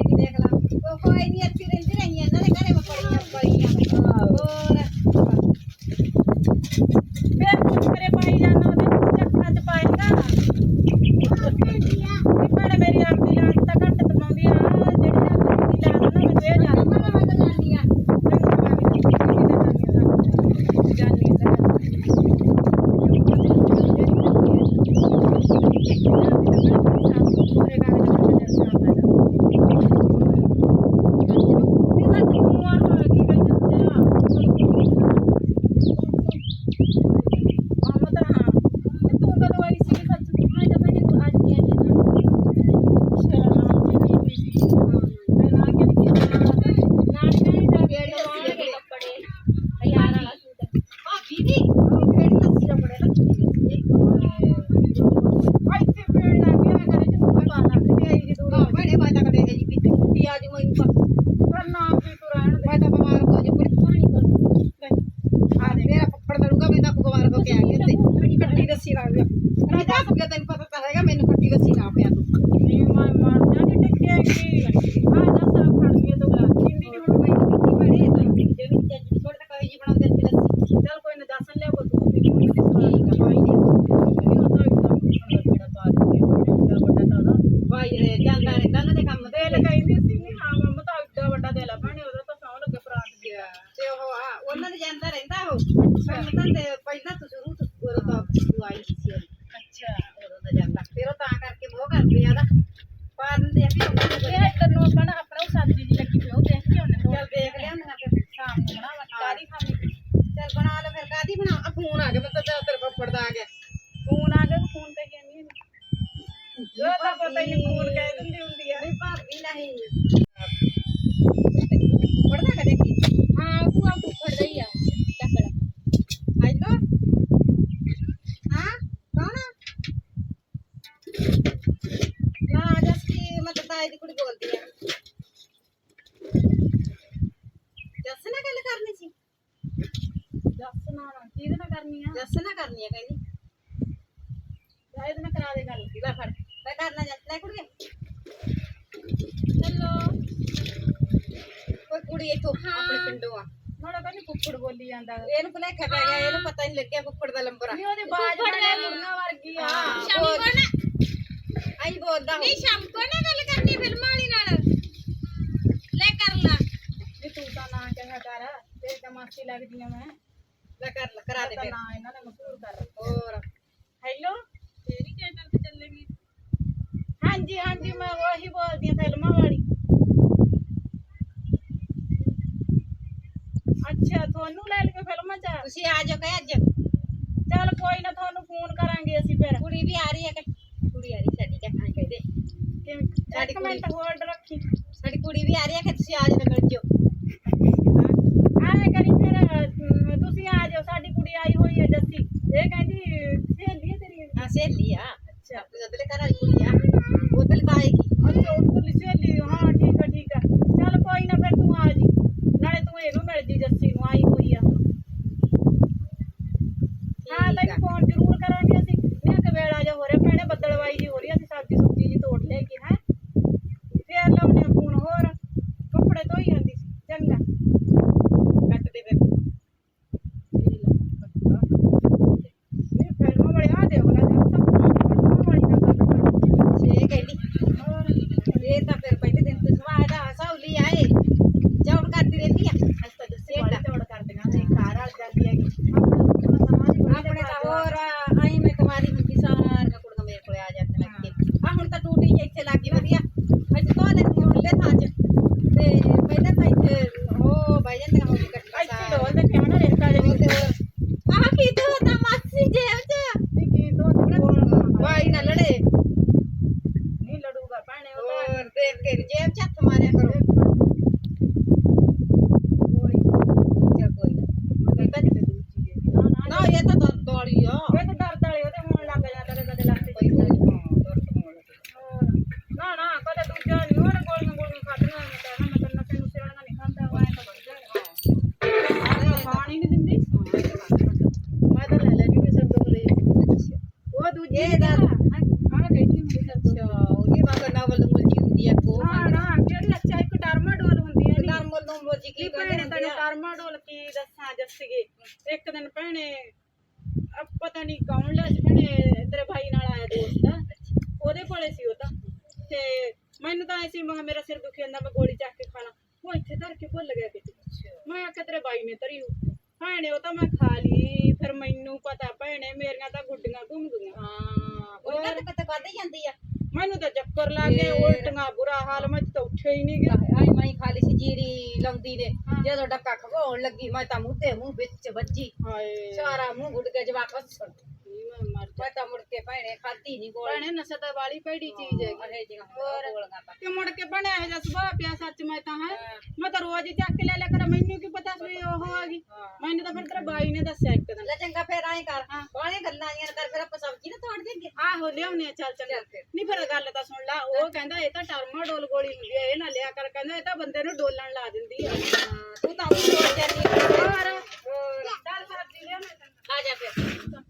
ਕਿ ਦੇਖ ਲਾ ਉਹ ਕੋਈ ਨਹੀਂ ਅੱਛੀ ਰਹਿੰਦੀ ਰਹੀ ਇਹਨਾਂ ਦੇ ਘਰੇ ਮੈਂ ਪੜੀਆਂ ਪੜੀਆਂ ਹੋਰ ਫੇਰ ਕੁਝ ਕਰੇ ਪਾਈ ਜਾਣਾ ਉਹਦੇ ਚੱਕਰਾਂ ਚ ਪਾਏਗਾ ਵੀ ਭੈਣੇ ਮੇਰੀ ਆਪਦੀ ਲਾਣ ਤਾਂ ਘੱਟ ਕਮਾਉਂਦੀ ਆ ਜਿਹੜੀ ਆਪਦੀ ਲਾਣ ਨਾ ਮੈਨੂੰ ਇਹ ਜ਼ਿਆਦਾ ਮੈਂ ਤਾਂ ਜਾਣੀ ਆ ਜਾਨੀ ਤਾਂ ਭਾਬੀ ਦੀ ਕਿਹੜੀ ਲੱਸੀ ਦਾ ਬੜੇ ਹਾਂ ਬੜੇ ਬਾਤਾਂ ਕਰਦੇ ਹੈ ਜੀ ਵੀ ਕੁੱਤੀ ਆ ਜੀ ਮੈਨੂੰ ਤਾਂ ਮੈਂ ਤਾਂ ਬਿਮਾਰ ਹੋ ਜਾ ਬੜੀ ਪਾਣੀ ਕਰ ਆ ਮੇਰਾ ਪੱਪੜ ਦੜੂਗਾ ਮੈਂ ਤਾਂ ਬਿਮਾਰ ਹੋ ਕੇ ਆ ਗਿਆ ਤੇ ਕੱਟੀ ਲੱਸੀ ਲਾ ਗਿਆ ਮੈਂ ਤਾਂ ਸਭ ਤੈਨੂੰ ਪਤਾ ਤਾਂ ਹੈਗਾ ਮੈਨੂੰ ਕੱਟੀ ਲੱਸੀ ਨਾ ਪਿਆ ਤੂੰ ਬੜੇ ਤਾਂ ਜਿਹੜੀ ਚੱਜ ਥੋੜਾ ਤਾਂ ਕੋਈ ਜੀ ਬਣਾਉਂਦੇ ਸੀ ਲੱਸੀ ਚੱਲ ਕੋਈ ਨਾ ਦੱਸਣ ਲਿਆ ਕੋ ਤੂੰ ਵੀ ਉਹਨੇ ਠੀਕ ਆ ਭਾਈ ਜੀ ਨਹੀਂ ਹੁੰਦਾ ਵੀ ਤਾਂ ਬੜਾ ਪਾ ਦਿੱਤੀ ਵੱਡਾ ਵੱਡਾ ਤਾਂ ਭਾਈ ਇਹ ਜਾਂਦਾ ਰਹਿੰਦਾ ਉਹਨਾਂ ਦੇ ਕੰਮ ਤੇ ਦਿਲ ਕਹਿੰਦੀ ਸੀ ਨਹੀਂ ਹਾਂ ਮੰਮਾ ਤਾਂ ਇੱਡਾ ਵੱਡਾ ਦਿਲ ਆ ਭੈਣੇ ਉਹਦਾ ਤਾਂ ਸੌ ਲੱਗੇ ਪ੍ਰਾਂਤ ਗਿਆ ਤੇ ਉਹ ਆ ਉਹਨਾਂ ਦੇ ਜਾਂਦਾ ਰਹਿੰਦਾ ਉਹ ਕੰਮ ਤਾਂ ਤੇ ਪਹਿਲਾਂ ਤੋਂ ਸ਼ੁਰੂ ਤੋਂ ਉਦੋਂ ਤਾਂ ਤੂੰ ਆਈ ਸੀ ਉਦੋਂ। ਅੱਛਾ ਉਦੋਂ ਦਾ ਜਾਂਦਾ ਫਿਰ ਉਹ ਤਾਂ ਕਰਕੇ ਮੋਹ ਕਰਦੇ ਆ ਦਾ ਪਾ ਦਿੰਦੇ ਆ ਵੀ ਉਹਨਾਂ ਨੂੰ ਇਹ ਇੱਧਰ ਨੂੰ ਆਪਣਾ ਆਪਣਾ ਉਹ ਸਬਜ਼ੀ ਜੀ ਲੱਗੀ ਪਈ ਉਹ ਦੇਖ ਕੇ ਉਹਨੇ ਚੱਲ ਦੇਖ ਲਿਆ ਉਹਨਾਂ ਫਿਰ ਸ਼ਾਮ ਨੂੰ ਬਣਾਵਾ ਕਾਰੀ ਖਾਣੀ ਚੱਲ ਬਣਾ ਲੈ ਫਿਰ ਕਾਦੀ ਬਣਾ ਆ ਫੋਨ ਆ ਗਿਆ ਮੈਂ ਤਾਂ ਤੇਰੇ ਪੱਪੜ ਦਾ ਆ ਗਿਆ ਫੋਨ ਆ ਗਿਆ ਫੋਨ ਤੇ ਕਹਿੰਦੀ ਨਹੀਂ ਉਹ ਤਾਂ ਪਤਾ ਹੀ ਨਹੀਂ ਫੋਨ ਕਹਿ ਦਿੰਦੀ ਹੁੰਦੀ ਆ ਨਹੀਂ ਭਾਬੀ ਨਹੀਂ ਪੜਦਾ ਕਦੇ ਕੀ ਹਾਂ ਭੂਆ ਫੁੱਫੜ ਦਾ ਕਿਹਦੇ ਨਾਲ ਕਰਨੀ ਆ ਜੱਸ ਨਾ ਕਰਨੀ ਆ ਕਹਿੰਦੀ ਜਾ ਇਹਦੇ ਨਾਲ ਕਰਾ ਦੇ ਗੱਲ ਲੈ ਫੜ ਲੈ ਕਰਨਾ ਜੱਸ ਲੈ ਕੁੜੀਏ। ਹੈਲੋ। ਕੋਈ ਕੁੜੀ ਇੱਥੋਂ ਆਪਣੇ ਪਿੰਡੋਂ ਆ। ਨਾਲੇ ਕਹਿੰਦੀ ਕੁੱਕੜ ਬੋਲੀ ਜਾਂਦਾ। ਇਹਨੂੰ ਭੁਲੇਖਾ ਪੈ ਗਿਆ ਇਹਨੂੰ ਪਤਾ ਨਹੀਂ ਲੱਗਿਆ ਕੁੱਕੜ ਦਾ ਲੰਬਰ ਆ। ਨਹੀਂ ਉਹਦੀ ਬਾਜ ਬਣੇ ਮੁਰਗਾ ਵਰਗੀ ਆ। ਸ਼ਾਮੀ ਕੋਣ ਆਈ ਬੋਲਦਾ ਨਹੀਂ ਸ਼ਾਮ ਕੋ ਨਾ ਗੱਲ ਕਰਨੀ ਫਿਲਮ ਵਾਲੀ ਨਾਲ। ਲੈ ਕਰ ਲਾ। ਵੀ ਤੂੰ ਤਾਂ ਨਾ ਕਹਿਆ ਕਰ ਤੇਰੀ ਤਾਂ ਮਾਸੀ ਲੱਗਦੀ ਆ ਮੈਂ। ਲੈ ਕਰ ਲਾ ਕਰਾ ਦੇ ਤਾਂ ਫਿਰ। ਨਾ ਇਹਨਾਂ ਨੇ ਮਸ਼ਹੂਰ ਕਰ ਹੋਰ। ਹੈਲੋ। ਚੈਨਲ ਤੇ ਚੱਲੇਗੀ ਹਾਂਜੀ ਹਾਂਜੀ ਮੈਂ ਉਹੀ ਬੋਲਦੀ ਆ ਫਿਲਮਾਂ ਵਾਲੀ। ਅੱਛਾ ਤੁਹਾਨੂੰ ਲੈ ਲਈਏ ਫਿਲਮਾਂ ਚ? ਤੁਸੀਂ ਆ ਜਾਓ ਕਹੇ ਅੱਜ। ਚੱਲ ਕੋਈ ਨਾ ਤੁਹਾਨੂੰ ਫੋਨ ਕਰਾਂਗੇ ਅਸੀਂ ਫਿਰ। ਕੁੜੀ ਵੀ ਆ ਰਹੀ ਹੈ ਕਿ ਕੁੜੀ ਆ ਰਹੀ ਸਾਡੀ ਕਹਿਣਾ ਕਹਦੇ ਕਿਵੇਂ ਸਾਡੀ ਇੱਕ ਮਿੰਟ ਹੋਲਡ ਰੱਖੀ। ਸਾਡੀ ਕੁੜੀ ਵੀ ਆ ਰਹੀ ਹੈ ਕਿ ਤੁਸੀਂ ਆ ਜਾਓ ਤੇ ਮਿਲ ਜਿਓ। ਮੈਂ ਮੇਰਾ ਸਿਰ ਦੁਖੀ ਜਾਂਦਾ ਮੈਂ ਗੋਲੀ ਚੱਕ ਕੇ ਖਾਣਾ ਉਹ ਇੱਥੇ ਧਰ ਕੇ ਭੁੱਲ ਗਿਆ ਕਿਤੇ। ਮੈਂ ਆਖਿਆ ਤੇਰੇ ਬਾਈ ਨੇ ਧਰੀ ਹੋਊ। ਭੈਣੇ ਉਹ ਤਾਂ ਮੈਂ ਖਾ ਲਈ ਫਿਰ ਮੈਨੂੰ ਪਤਾ ਭੈਣੇ ਮੇਰੀਆਂ ਤਾਂ ਗੁੱਡੀਆਂ ਘੁੰਮ ਗਈਆਂ ਹਾਂ ਉਹ ਤਾਂ ਕਿਤੇ ਵੱਧ ਜਾਂਦੀ ਆ। ਮੈਨੂੰ ਤਾਂ ਚੱਕਰ ਲੱਗ ਗਏ ਉਲਟੀਆਂ ਬੁਰਾ ਹਾਲ ਮੈਂ ਤਾਂ ਉੱਠਿਆ ਹੀ ਨਹੀਂ ਗਿਆ। ਆਈ ਮਾਈ ਖਾਲੀ ਸੀ ਜੀਰੀ ਲਾਉਂਦੀ ਨੇ। ਜਦੋਂ ਡੱਕਾ ਖਗਾਉਣ ਲੱਗੀ ਮੈਂ ਤਾਂ ਮੁੱਦੇ ਮੂੰਹ ਵਿੱਚ ਵੱਜੀ। ਹਾਏ। ਸਾਰਾ ਮੂੰਹ ਗੁੱਡ ਕੇ ਜਵਾਕ ਹੱਸਣ ਨੀ ਮੈਂ ਮਰ ਜਾ ਮੈਂ ਤਾਂ ਮੁੜ ਕੇ ਭੈਣੇ ਖਾਦੀ ਨਹੀਂ ਗੋਲ। ਭੈਣੇ ਨਸ਼ਾ ਤਾਂ ਵਾਲੀ ਭੈੜੀ ਚੀਜ਼ ਹੈਗੀ। ਅਰੇ ਜੀ ਹੋਰ? ਗੋਲੀਆਂ ਤਾਂ ਮੁੜ ਕੇ ਬਣਿਆ ਇਹ ਜਿਹਾ ਸੁਭਾਅ ਪਿਆ ਸੱਚ ਮੈਂ ਤਾਂ ਹੈ? ਮੈਂ ਤਾਂ ਰੋਜ਼ ਹੀ ਚੱਕ ਕੇ ਲੈ ਲਿਆ ਕਰ ਮੈਨੂੰ ਕੀ ਪਤਾ ਸੀ ਉਹ ਆ ਗਈ। ਮੈਨੂੰ ਤਾਂ ਫਿਰ ਤੇਰੇ ਬਾਈ ਨੇ ਦੱਸਿਆ ਇੱਕ ਦਿਨ। ਲੈ ਚੰਗਾ ਫੇਰ ਆਏ ਕਰ। ਬਾਹਲੇ ਗੱਲਾਂ ਆਈਆਂ ਕਰ ਫਿਰ ਆਪਾਂ ਸਬਜ਼ੀ ਨਾ ਤੋੜ ਦੇਂਗੇ ਆਹੋ ਲਿਆਉਣੇ ਆ ਚੱਲ ਚੱਲ ਨਹੀਂ ਫਿਰ ਗੱਲ ਤਾਂ ਸੁਣ ਲਾ ਉਹ ਕਹਿੰਦਾ ਇਹ ਤਾਂ ਟਰਮਾਡੋਲ ਗੋਲੀ ਹੁੰਦੀ ਹੈ ਇਹ ਨਾ ਲਿਆ ਕਰ ਕਹਿੰਦਾ ਇਹ ਤਾਂ ਬੰਦੇ ਨੂੰ ਡੋਲਣ ਲਾ ਦਿੰਦੀ ਆ। ਤੂੰ ਤਾਂ ਉਹ ਤੋੜ ਜਾਂਦੀ। ਹੋਰ? ਚੱਲ ਸਬਜ਼ੀ ਲਿਆਉਣੇ। ਆ ਜਾ ਫਿਰ।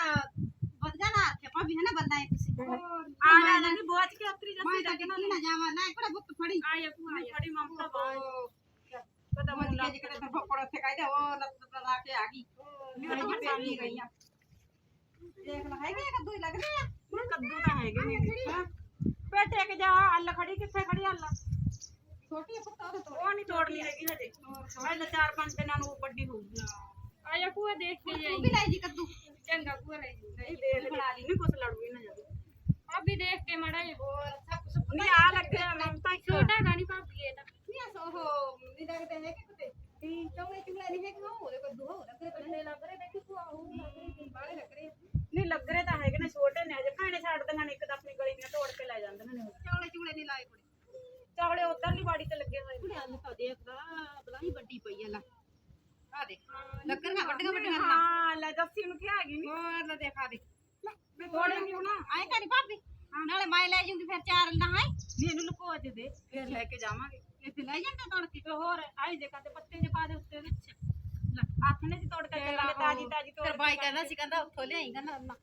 ਆ ਤਾਂ ਵਧੀਆ ਨਾ ਆਖਿਆ ਭਾਬੀ ਹੈ ਨਾ ਬੰਦਾ ਇੱਕ ਸੀ ਆ ਜਾ ਨਹੀਂ ਬੋਝ ਕੇ ਉਤਰੀ ਮੈਂ ਤਾਂ ਕਿਤੇ ਨਾ ਜਾਵਾਂ ਨਾ ਕੋੜਾ ਬੁੱਕ ਫੜੀ ਆ ਜਾ ਤੂੰ ਫੜੀ ਮਮਤਾ ਬਾਈ ਪਤਾ ਮੁੜ ਮੈਨੂੰ ਕੇ ਜਿਹੜੇ ਤੇ ਫੱਪੜ ਉੱਥੇ ਕਹਿੰਦੇ ਉਹ ਲੱਤ ਲਾ ਕੇ ਆ ਗਈ ਮੈਂ ਤਾਂ ਪੇਲੀ ਗਈ ਆ ਦੇਖ ਲੈ ਹੈਗੇ ਆ ਕੱਦੂ ਹੀ ਲੱਗਦੇ ਆ ਮੈਂ ਕੱਦੂ ਤਾਂ ਹੈਗੇ ਨੇ ਹਾਂ ਬੇਟੇ ਕੇ ਜਾ ਅੱਲ ਖੜੀ ਕਿੱਥੇ ਖੜੀ ਅੱਲ ਛੋਟੀ ਆ ਪੁੱਤ ਉਹਦੇ ਤੋਂ ਉਹ ਨਹੀਂ ਤੋੜਨੀ ਹੈਗੀ ਹਜੇ ਹਜੇ ਚਾਰ ਪੰਜ ਦਿਨਾਂ ਨੂੰ ਵੱਡੀ ਹੋਊਗੀ ਆ ਜਾ ਭੂਆ ਦੇਖ ਕੇ ਤੂੰ ਵੀ ਲੈ ਜੀ ਕੱਦੂ ਚੰਗਾ ਭੂਆ ਲੈ ਨਹੀਂ ਦੇਖ ਬਣਾ ਲਈ ਨਹੀਂ ਕੁਛ ਲੜੂਗੀ ਨਾ ਜਾਵੇ। ਭਾਬੀ ਦੇਖ ਕੇ ਮੜਾ ਹੋਰ ਸੱਪ ਸੁੱਪ ਨਹੀਂ ਆ ਲੱਗਿਆ ਮਮਤਾ ਛੋਟਾ ਗਾਣੀ ਭਾਬੀ ਇਹ ਤਾਂ ਨਹੀਂ ਆ ਸੋ ਉਹ ਨਹੀਂ ਲੱਗਦੇ ਹੈ ਕਿ ਕੁਤੇ। ਚੌੜੇ ਚੁਗਲੇ ਨਹੀਂ ਹੈ ਕਿ ਉਹ ਉਹਦੇ ਕੱਦੂ ਹੋ ਲੱਗ ਰਹੇ ਬੰਦੇ ਲੱਗ ਰਹੇ ਦੇਖੀ ਤੂੰ ਆਉ ਬਾਲੇ ਲੱਗ ਰਹੇ ਨਹੀਂ ਲੱਗ ਰਹੇ ਤਾਂ ਹੈਗੇ ਨੇ ਛੋਟੇ ਨੇ ਹਜੇ। ਭਾਣੇ ਛੱਡ ਦਿੰਦੇ ਨੇ ਇੱਕ ਤਾਂ ਆਪਣੀ ਗਲੀ ਦੀਆਂ ਤੋੜ ਕੇ ਲੈ ਜਾਂਦੇ ਨੇ ਚੌੜੇ ਚੁਗਲੇ ਨਹੀਂ ਲਾਏ ਕੋਲੇ ਚਾਵਲੇ ਉਧਰਲੀ ਬਾੜੀ ਤੇ ਲੱਗੇ ਹੋਏ ਨੇ। ਕੁੜੇ ਅੰਨ ਤਾਂ ਦੇਖਦਾ ਬਲਾਈ ਵੱਡੀ ਪਈ ਆ ਲੈ। ਆ ਦੇਖ ਲੱਗਣਗਾ ਵੱਡੀਆਂ ਵੱਡੀਆਂ ਨਾ ਹਾਂ ਲੈ ਜੱਸੀ ਨੂੰ ਕੀ ਹੈਗੀ ਨਹੀਂ ਹੋਰ ਲੈ ਦੇਖਾ ਦੇ। ਮੈਂ ਤੋੜੇ ਨਹੀਂ ਹੋਣਾ ਆਏ ਕਰੀ ਭਾਬੀ। ਨਾਲੇ ਮੈਂ ਲੈ ਜੂੰਗੀ ਫਿਰ ਚਾਰ ਨਾ ਹੈ? ਨਹੀਂ ਇਹਨੂੰ ਲੁਕੋ ਅੱਜ ਦੇ ਫਿਰ ਲੈ ਕੇ ਜਾਵਾਂਗੇ। ਇੱਥੇ ਲੈ ਜਾਂਦਾ ਤੋੜ ਕੇ ਤੇ ਹੋਰ ਆਈ ਜੇ ਕਾਤੇ ਪੱਤੇ ਜੇ ਪਾ ਦੇ ਉੱਤੇ ਵਿੱਚ। ਲੈ ਆਥਣੇ ਚ ਤੋੜ ਕੇ ਚੱਲਾਂਗੇ ਤਾਜੀ ਤਾਜੀ ਤੋੜ ਫਿਰ ਬਾਈ ਕਹਿੰਦਾ ਸੀ ਕਹਿੰਦਾ ਉੱਥੋਂ ਲਿਆਈ ਕਹਿੰਦਾ ਅੱਲਾ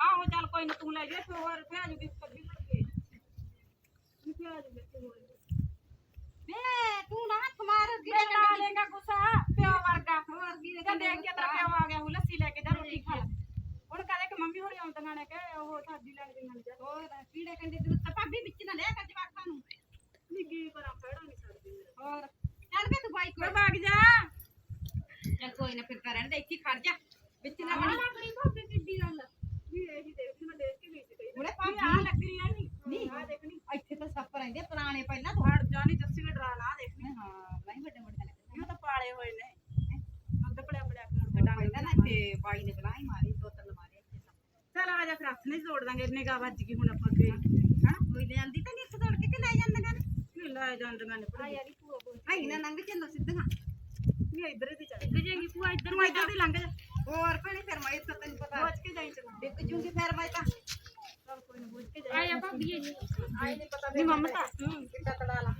ਆਹੋ ਚੱਲ ਕੋਈ ਨਾ ਤੂੰ ਲੈ ਜਾ ਫਿਰ ਹੋਰ ਪਿਆ ਜੂਗੀ ਕੱਢੀ ਫੜ ਕੇ ਨਹੀਂ ਪਿਆ ਜੂਗੀ ਤੇ ਹੋਰ ਵੇ ਤੂੰ ਨਾ ਹੱਥ ਮਾਰ ਇਹ ਲਾ ਲੇਗਾ ਗੁੱਸਾ। ਪਿਓ ਵਰਗਾ ਹੋਰ ਕੀ ਦੇ ਦੇਖ ਕੇ ਤੇਰਾ ਪਿਓ ਆ ਗਿਆ ਉਹ ਲੱਸੀ ਲੈ ਕੇ ਜਾ ਰੋਟੀ ਖਾ ਲੈ। ਹੁਣ ਕਹਦੇ ਕਿ ਮੰਮੀ ਹੋਣੀ ਆਉਂਦੀਆਂ ਨੇ ਕਿ ਉਹ ਸਬਜ਼ੀ ਲੈਣ ਦੇ ਨਾਲ ਜਾ ਹੋਰ ਕੀੜੇ ਕੰਡੇ ਦੇ ਉੱਤੇ ਭਾਬੀ ਵਿੱਚ ਨਾ ਲਿਆ ਕਰ ਜਵਾਕਾਂ ਨੂੰ। ਨਿੱਗੀ ਪਰ ਫੜਾ ਨਹੀਂ ਸਕਦੀ ਹੋਰ ਚੱਲ ਵੇ ਤੂੰ ਬਾਈ ਕੋਲ। ਵਗ ਜਾ। ਚੱਲ ਕੋਈ ਨਾ ਫਿਰ ਤਾਂ ਰਹਿਣ ਦੇ ਇੱਥੇ ਹੀ ਖੜ ਜਾ। ਵਿੱਚ ਨਾ ਬਣੀ। ਆਪਣੀ ਭਾਬੀ ਕਿੱਡੀ ਗੱਲ ਵੀ ਇਹੀ ਦੇਖ ਮੈਂ ਦੇਖ ਕੇ ਵੇਚ ਗਈ। ਹੁਣੇ ਆ ਭਾਬੀ ਲੱਕੜੀ ਆ ਨਹੀਂ। ਨਹੀਂ ਆ ਦੇਖਣੀ ਇੱਥੇ ਤਾਂ ਸੱਪ ਰਹਿੰਦੇ ਪੁਰਾਣੇ ਪਹਿਲਾਂ ਤੋਂ ਹਟ ਜਾ ਨਹੀਂ ਜੱਸੀ ਨੇ ਡਰਾ ਲਾ ਦੇਖਣੀ ਹਾਂ ਨਹੀਂ ਵੱਡੇ ਵੱਡੇ ਲੱਗਦੇ ਇਹ ਤਾਂ ਪਾਲੇ ਹੋਏ ਨੇ ਅੱਧ ਪੜਿਆ ਪੜਿਆ ਮੁੜ ਕੇ ਡੰਗ ਪਹਿਲਾਂ ਨਾ ਇੱਥੇ ਬਾਈ ਨੇ ਬਲਾਈ ਮਾਰੀ ਦੋ ਤਿੰਨ ਮਾਰੇ ਇੱਥੇ ਸੱਪ ਚੱਲ ਆ ਜਾ ਫਿਰ ਹੱਥ ਨਹੀਂ ਜੋੜ ਦਾਂਗੇ ਨਿਗਾਹ ਵੱਜ ਗਈ ਹੁਣ ਆਪਾਂ ਗਏ ਹਨਾ ਕੋਈ ਲੈ ਆਂਦੀ ਤਾਂ ਨਹੀਂ ਇੱਥੇ ਤੋੜ ਕੇ ਕਿ ਲੈ ਜਾਂਦੀਆਂ ਨੇ? ਨਹੀਂ ਲੈ ਜਾਂਦੀਆਂ ਨੇ ਪੜੀ ਯਾਰੀ ਭੂਆ ਕੋਲ। ਹਾਈ ਨਾ ਲੰਘ ਚੱਲੋ ਸਿੱਧਾ। ਨਹੀਂ ਇੱਧਰ ਹੀ ਚੱਲ। ਗਜੇਗੀ ਭੂਆ ਇੱਧਰ ਨੂੰ ਇੱਧਰ ਦੀ ਲੰਘ ਜਾ। ਹੋਰ ਭੈਣੇ ਫਿਰ ਮੈਂ ਇੱਥੇ ਤੈਨੂੰ ਪਤਾ। ਬਚ ਕੇ ਜਾਈ ਚੱਲ। ਡਿੱਗ ਜੂਗੀ ਫਿਰ ਮੈਂ ਤਾਂ। ਚੱਲ ਕੋਈ ਨਾ ਬਚ ਕੇ ਜਾਈ ਆਇਆ ਭਾਬੀ ਇਹ ਆਈ ਨਹੀਂ ਪਤਾ ਨਹੀਂ ਮਮਤਾ ਹੂੰ ਕਿੱਦਾਂ ਕੜਾ ਲਾ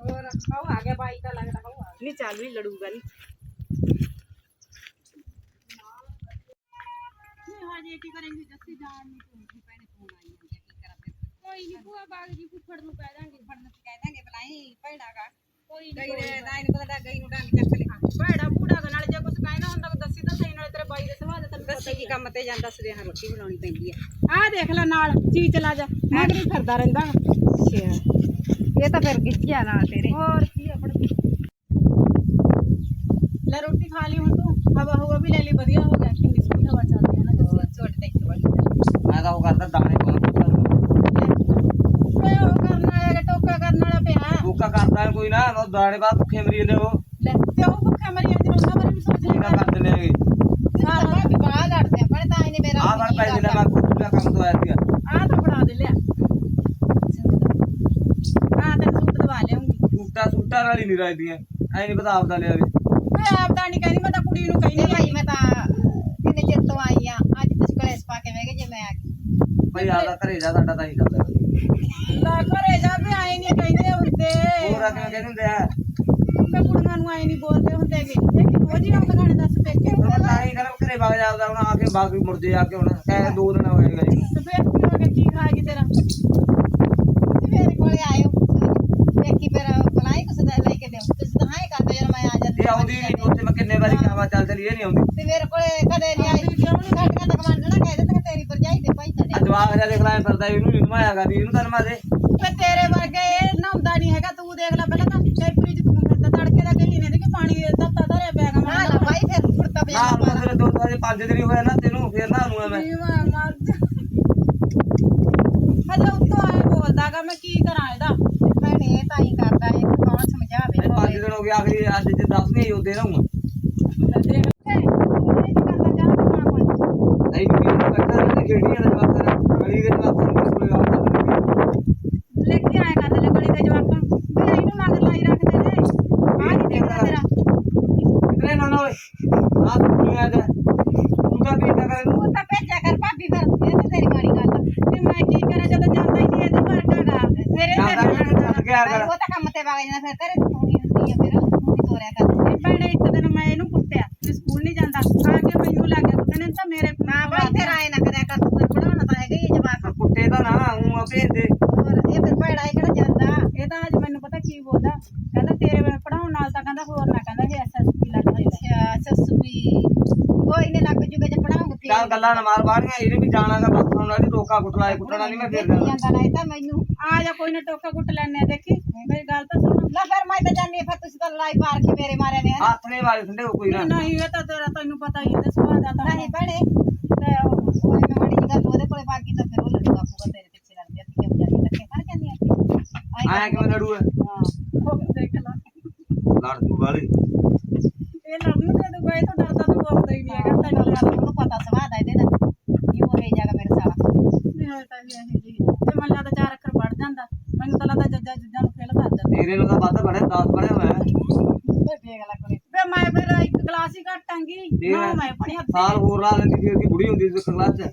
ਹੋਰ ਆਉ ਆ ਗਿਆ ਬਾਈ ਤਾਂ ਲੱਗਦਾ ਆਉ ਆ ਨਹੀਂ ਚੱਲ ਵੀ ਲੜੂਗਾ ਨਹੀਂ ਨਹੀਂ ਹਜੇ ਕੀ ਕਰਾਂਗੇ ਜੱਸੀ ਜਾਣ ਨਹੀਂ ਤੂੰ ਭੈਣੇ ਫੋਨ ਆਈ ਹੁੰਦੀ ਆ, ਕੀ ਕਰਾਂ ਫਿਰ ਕੋਈ ਨਹੀਂ ਭੂਆ ਬਾਗ ਜੀ ਫੁੱਫੜ ਨੂੰ ਕਹਿ ਦਾਂਗੇ ਫੜਨ ਤੇ ਕਹਿ ਦਾਂਗੇ ਬਲਾਈ ਭੈਣਾਗਾ ਕੋਈ ਗਈ ਰੇ ਦਾ ਇਹਨੂੰ ਪਤਾ ਗਈ ਨੂੰ ਡੰਗ ਚੱਕ ਲਿਆ ਭੈੜਾ ਭੂੜਾ ਦੇ ਨਾਲ ਜੇ ਕੁਝ ਕਹਿਣਾ ਹੁੰਦਾ ਤਾਂ ਦੱਸੀ ਤਾਂ ਸਹੀ ਨਾਲ ਤੇਰੇ ਬਾਈ ਦੇ ਸੁਭਾਅ ਦਾ ਤੈਨੂੰ ਦੱਸੀ ਕੀ ਕੰਮ ਤੇ ਜਾਂਦਾ ਸਦੇਹਾਂ ਰੋਟੀ ਬਣਾਉਣੀ ਪੈਂਦੀ ਆ ਆਹ ਦੇਖ ਲੈ ਨਾਲ ਚੀ ਚਲਾ ਜਾ ਮਗਰੀ ਫਿਰਦਾ ਰਹਿੰਦਾ ਅੱਛਾ ਇਹ ਤਾਂ ਫਿਰ ਗਿੱਚਿਆ ਨਾਲ ਤੇਰੇ ਹੋਰ ਕੀ ਆ ਫੜ ਲੈ ਰੋਟੀ ਖਾ ਲਈ ਹੁਣ ਤੂੰ ਹਵਾ ਹਵਾ ਵੀ ਲੈ ਲਈ ਵਧੀਆ ਹੋ ਗਿਆ ਕਿੰਨੀ ਸੋਹਣੀ ਹਵਾ ਚੱਲਦੀ ਹੈ ਨਾ ਹੋਰ ਛੋਟ ਤੇ ਇੱਕ ਵਾਰੀ ਮੈਂ ਤਾਂ ਉਹ ਕਰਦਾ ਦਾਣੇ ਪਾਉਣਾ ਕੁੱਕਾ ਓਏ ਉਹ ਕਰਨ ਵਾਲਾ ਹੈਗਾ, ਟੋਕਾ ਕਰਨ ਵਾਲਾ ਪਿਆ। ਕੁੱਕਾ ਕਰਦਾ ਕੋਈ ਨਾ ਉਹ ਦਾਣੇ ਬਾਅਦ ਭੁੱਖੇ ਮਰੀ ਜਾਂਦੇ ਉਹ। ਲੈ ਤੇ ਉਹ ਭੁੱਖਾ ਮਰੀ ਜਾਂਦੀ ਉਹਨਾਂ ਬਾਰੇ ਵੀ ਸੋਚ ਇਹਦਾ ਲੈ ਕਰ ਦਿੰਦੇ ਹੈਗੇ? ਸਾਰਾ ਵਿਵਾਹ ਲੜਦੇ ਆ ਪਰ ਤਾਂ ਇਹਨੇ ਮੇਰਾ ਆਹ ਫੜ ਪੈਸੇ ਲੈ ਮੈਂ ਕੁੱਕਾ ਕੰਮ ਤੋਂ ਆਇਆ ਸੀਗਾ। ਆਹ ਤਾਂ ਫੜਾ ਦੇ ਲਿਆ ਆਹ ਤੈਨੂੰ ਸੂਟ ਦਵਾ ਲਿਆਉਂਗੀ। ਸੂਟਾ ਸੂਟਾਂ ਨਾਲ ਹੀ ਨਹੀਂ ਰਾਜਦੀਆਂ ਐ ਨਹੀਂ ਪਤਾ ਆਪਦਾ ਲਿਆ ਵੀ ਓਏ ਆਪ ਤਾਂ ਨਹੀਂ ਕਹਿੰਦੀ ਮੈਂ ਤਾਂ ਕੁੜੀ ਨੂੰ ਕਹਿੰਦੀ ਭਾਈ ਮੈਂ ਤਾਂ ਕਿੰਨੇ ਚਿਰ ਤੋਂ ਆਈ ਆ ਅੱਜ ਤੁਸੀਂ ਕਲੇਸ਼ ਪਾ ਕੇ ਬਹਿ ਗਏ ਜੇ ਮੈਂ ਆ ਗਈ ਭਾਈ ਆਪਦਾ ਘਰੇ ਜਾ ਸਾਡਾ ਤਾਂ ਹੀ। ਚੱਲਦਾ ਲਾ ਘਰੇ ਜਾ ਵੀ ਆਏ ਨਹੀਂ ਕਹਿੰਦੇ ਹੁੰਦੇ। ਹੋਰ ਆ ਕਿਵੇਂ ਕਹਿੰਦੇ ਹੁੰਦੇ ਆ? ਮੈਂ ਕੁੜੀਆਂ ਨੂੰ ਆਏ ਨਹੀਂ ਬੋਲਦੇ ਇਹ ਕਿ ਰੋਜ਼ ਹੀ ਆਉਂਦੀਆਂ ਨੇ ਦੱਸ ਪੇਕੇ ਉਹ ਤਾਂ ਹੀ ਕਰ ਘਰੇ ਵਗ ਜਾਂਦਾ ਹੁਣ ਆ ਕੇ ਬਾਗ ਵੀ ਜੇ ਆ ਕੇ ਹੁਣ ਕਹੇ ਦੋ ਦਿਨ ਹੋਏ ਗਏ ਤੇ ਫੇਰ ਕੀ ਹੋ ਗਿਆ ਕੀ ਖਾਏਗੀ ਤੇਰਾ? ਤੇ ਮੇਰੇ ਕੋਲੇ ਆਇਓ। ਵੇਖੀ ਫਿਰ ਬਲਾਈ ਕੁਛ ਦਾ ਲੈ ਕੇ ਦਿਓ। ਤੁਸੀਂ ਤਾਂ ਹਾਂ ਹੀ ਕਰਦੇ ਜਦ ਮੈਂ ਆ ਜਾਂਦੀ ਇਹ ਆਉਂਦੀ ਨਹੀਂ ਉੱਥੇ ਮੈਂ ਕਿੰਨੇ ਵਾਰੀ ਕਿਹਾ ਚੱਲ ਚਲੀ ਇਹ ਨਹੀਂ ਆਉਂਦੀ। ਤੇ ਮੇਰੇ ਕੋਲੇ ਕਦੇ ਨਹੀਂ ਆਈ। ਘੱਟ ਘੱਟ ਕਮਾਂਡਣਾ ਕਹਿ ਦਿੱਤਾ ਤੇਰੀ ਭਰਜਾਈ ਤੇ ਭਾਈ ਆ ਜਵਾਕ ਜਿਹਾ ਦੇਖ ਲੈ ਫਿਰਦਾ ਇਹਨੂੰ ਨਹੀਂ ਨਮਾਇਆ ਕਰਦੀ ਇਹਨੂੰ ਤਾਂ ਨਮਾ ਦੇ। ਫੇ ਤੇਰੇ ਵਰਗੇ ਇਹ ਨਹਾਉਂਦਾ ਨਹੀਂ ਹੈਗਾ ਤੂੰ ਦੇਖ ਲੈ ਪਹਿਲਾਂ ਤਾਂ ਟੈਪਰੀ ਚ ਤੂੰ ਫਿਰਦਾ ਤੜਕੇ ਦਾ ਕਹੀ ਨੇ ਕਿ ਪਾਣੀ ਦਿੱਤਾ ਧਰਿਆ ਪਿਆ ਗਾ ਨਾ ਨਾ ਭਾਈ ਫਿਰ ਕੁੜਤਾ ਨਾ ਪਜਾਮਾ ਮੈਂ ਤੇਰੇ ਦੋ ਹਜੇ ਪੰਜ ਦਿਨ ਹੀ ਹੋਇਆ ਨਾ ਤੈਨੂੰ ਫੇਰ ਨਾ ਨੂੰ ਮੈਂ। ਜੀਵਾ ਮਰ ਜਾ। ਹਜੇ ਉੱਤੋਂ ਆਏ ਬੋਲਦਾਗਾ ਮੈਂ ਕੀ ਕਰਾਂ ਇਹਦਾ? ਭੈਣੇ ਇਹ ਤਾਂ ਹੀ ਕਰਦਾ ਇਹ ਕੌਣ ਸਮਝਾਵੇ ਅੱਜ ਪੰਜ ਦਿਨ ਹੋ ਗਏ ਆਖਰੀ ਅੱਜ ਜੇ 10ਵੀਂ ਹੀ ਹੁੰਦੇ ਰਹੂੰਗਾ ਲੈ ਦੇਖ ਤੂੰ ਇਹ ਕੀ ਕਰਦਾ ਜਾ ਤੇ ਮਾਂ ਕੋਲ ਨਹੀਂ ਵੀ ਬੱਚਾ ਨਹੀਂ ਖੇਡੀਆਂ ਦੇ ਜਵਾਕਾਂ ਨਾਲ ਗਲੀ ਦੇ ਜਵਾਕਾਂ ਨੂੰ ਕੋਲੇ ਆਉਂਦਾ ਲੈ ਕੇ ਆਇਆ ਕਰ ਲੈ ਗਲੀ ਦੇ ਜਵਾਕਾਂ ਨੂੰ ਵੀ ਇਹਨੂੰ ਮਗਰ ਲਾਈ ਰੱਖਦੇ ਨੇ ਆ ਨਹੀਂ ਦੇਖਦਾ ਤੇਰਾ ਕਿਤੇ ਨਾ ਨਾ ਓਏ ਆ ਦੁਨੀਆ ਦਾ ਤੂੰ ਤਾਂ ਵੀ ਕਰ ਤੂੰ ਤਾਂ ਭੇਜਿਆ ਕਰ ਭਾਬੀ ਫਿਰ ਇਹ ਤਾਂ ਤੇਰੀ ਮਾੜੀ ਗੱਲ ਆ ਤੇ ਮੈਂ ਕੀ ਕਰਾਂ ਜਦੋਂ ਜਾਂਦਾ ਹੀ ਨਹੀਂ ਇਹਦੇ ਵਰਗਾ ਗਾ ਮੇਰੇ ਜਾਂਦਾ ਤੇ ਵੀ ਛੱਡ ਗਿਆ ਭਾਈ ਕਰ ਉਹ ਤਾਂ ਕੰਮ ਤੇ ਵਗ ਜਾਣਾ ਫਿਰ ਤੇਰੇ ਤੂੰ ਹੀ ਹੁੰਦੀ ਆ ਫਿਰ ਤੂੰ ਹੀ ਤੋਰਿਆ ਕਰ ਇਹ ਭੈਣੇ ਇੱਕ ਦਿਨ ਮੈਂ ਇਹਨੂੰ ਕੁੱਟਿਆ ਤੇ ਸਕੂਲ ਨਹੀਂ ਜਾਂਦਾ ਆ ਕੇ ਮੈਨੂੰ ਲੱਗ ਗਿਆ ਕੁੱਟਣੇ ਤਾਂ ਮੇਰੇ ਨਾ ਭਾਈ ਫਿਰ ਆਏ ਨਾ ਕਰਿਆ ਕਰ ਤੂੰ ਫਿਰ ਪੜਾਉਣਾ ਤਾਂ ਹੈਗਾ ਹੀ ਆ ਜਵਾਕ। ਕੁੱਤੇ ਤਾਂ ਨਾ ਹੂੰ ਆ ਭੇਜ ਦੇ ਹੋਰ ਇਹ ਫਿਰ ਭੈੜਾ ਇਹ ਕਿਹੜਾ ਜਾਂਦਾ। ਇਹ ਤਾਂ ਅੱਜ ਮੈਨੂੰ ਪਤਾ ਕੀ ਬੋਲਦਾ। ਕਹਿੰਦਾ ਤੇਰੇ ਪੜਾਉਣ ਨਾਲ ਤਾਂ ਕਹਿੰਦਾ ਹੋਰ ਨਾ ਕਹਿੰਦਾ ਇਹ ਐਸਐਸਪੀ ਲੱਗ ਜਾਏਗਾ ਅੱਛਾ ਸਸੂਈ ਕੋਈ ਨੇ ਲੱਗ ਜੂਗਾ ਜੇ ਪੜਾਉਂਗੇ ਚੱਲ ਗੱਲਾਂ ਨਾ ਮਾਰ ਬਾੜੀਆਂ ਇਹਨੇ ਵੀ ਜਾਣਾਗਾ ਬਸ ਹੁਣ ਵਾਲੀ ਟੋਕਾ ਕੁੱਟਣਾ ਇਹ ਕੁੱਟਣਾ ਨਹੀਂ ਮੈਂ ਫੇਰ। ਜਾਣਾ ਜਾਂਦਾ ਨਾ ਇਹ ਤਾਂ ਮੈਨੂੰ ਆ ਜਾ ਕੋਈ ਨਾ ਟੋਕਾ ਕੁੱਟ ਲੈਣੇ ਆ ਦੇਖੀ। ਮੇਰੀ ਗੱਲ ਤਾਂ ਸੁਣ। ਲੈ ਫਿਰ ਤਾਂ ਜਾਣੀ ਫਿਰ ਤੁਸੀਂ ਤਾਂ ਲੜਾਈ ਮਾਰ ਕੇ ਮੇਰੇ ਮਾਰਿਆ ਨੇ ਹਨਾ? ਹੱਥ ਨੇ ਵਾਲੇ ਠੰਡੇ ਹੋ ਕੋਈ ਨਾ ਨਹੀਂ ਇਹ ਤਾਂ ਤੇਰਾ ਤੈਨੂੰ ਪਤਾ ਹੀ ਹੈ ਤੇ ਸੁਭਾਅ ਦਾ ਤਾਂ। ਨਹੀਂ ਭੈਣੇ ਤੇ ਉਹ ਮੈਂ ਮਾੜੀ ਜਿਹੀ ਗੱਲ ਉਹਦੇ ਕੋਲੇ ਬਾਕੀ ਤਾਂ ਫਿਰ ਉਹ ਲੜੂਗਾ ਪੂਗਾ ਤੇਰੇ ਪਿੱਛੇ ਲੱਗਦੀ ਆ ਕਿ ਵਿਚਾਰੀ ਧੱਕੇ ਖੜ ਜਾਂਦੀ ਆ ਆਇਆ ਕਿਵੇਂ ਲੜੂ ਹਾਂ। ਉਹ ਦੇਖ ਲਾ। ਲੜ ਤੂੰ ਵਾਲੀ। ਇਹ ਲੜਨ ਤੇ ਤੂੰ ਗਏ ਤਾਂ ਡਰਦਾ ਤੂੰ ਆਉਂਦਾ ਹੀ ਨਹੀਂ ਹੈਗਾ ਤੈਨੂੰ ਲੱਗਦਾ ਉਹਨੂੰ ਪਤਾ ਸੁਭਾਅ ਦਾ ਇਹਦੇ ਦਾ ਕੀ ਹੋ ਰਿਹਾ ਜਾਗਾ ਮੇਰੇ ਸਾਲਾ। ਨਹੀਂ ਹੋਇਆ ਤਾਂ ਇਹ ਇਹੋ ਜਿਹੀ ਹੈ। ਤੇ ਮੈਨੂੰ ਲੱਗਦਾ ਚਾਰ ਅੱਖਰ ਪੜ ਜਾਂਦਾ ਮੈਨੂੰ ਤਾਂ ਲੱਗਦਾ ਜੱਜਾਂ ਜੁੱਜਾਂ ਤੇਰੇ ਨੂੰ ਤਾਂ ਵੱਧ ਪੜਿਆ 10 ਪੜਿਆ ਹੋਇਆ। ਤੇ ਵੇ ਮੈਂ ਫਿਰ ਇੱਕ ਕਲਾਸ ਹੀ ਘਟਾਂਗੀ ਠੀਕ ਨਾ ਹੈ। ਮੈਂ ਪੜਿਆ ਸਾਲ ਹੋਰ ਲਾ ਲੈਂਦੀ ਫੇਰ ਦੀ ਬੁੜੀ ਹੁੰਦੀ ਸੀ ਕਲਾਸ ਚ।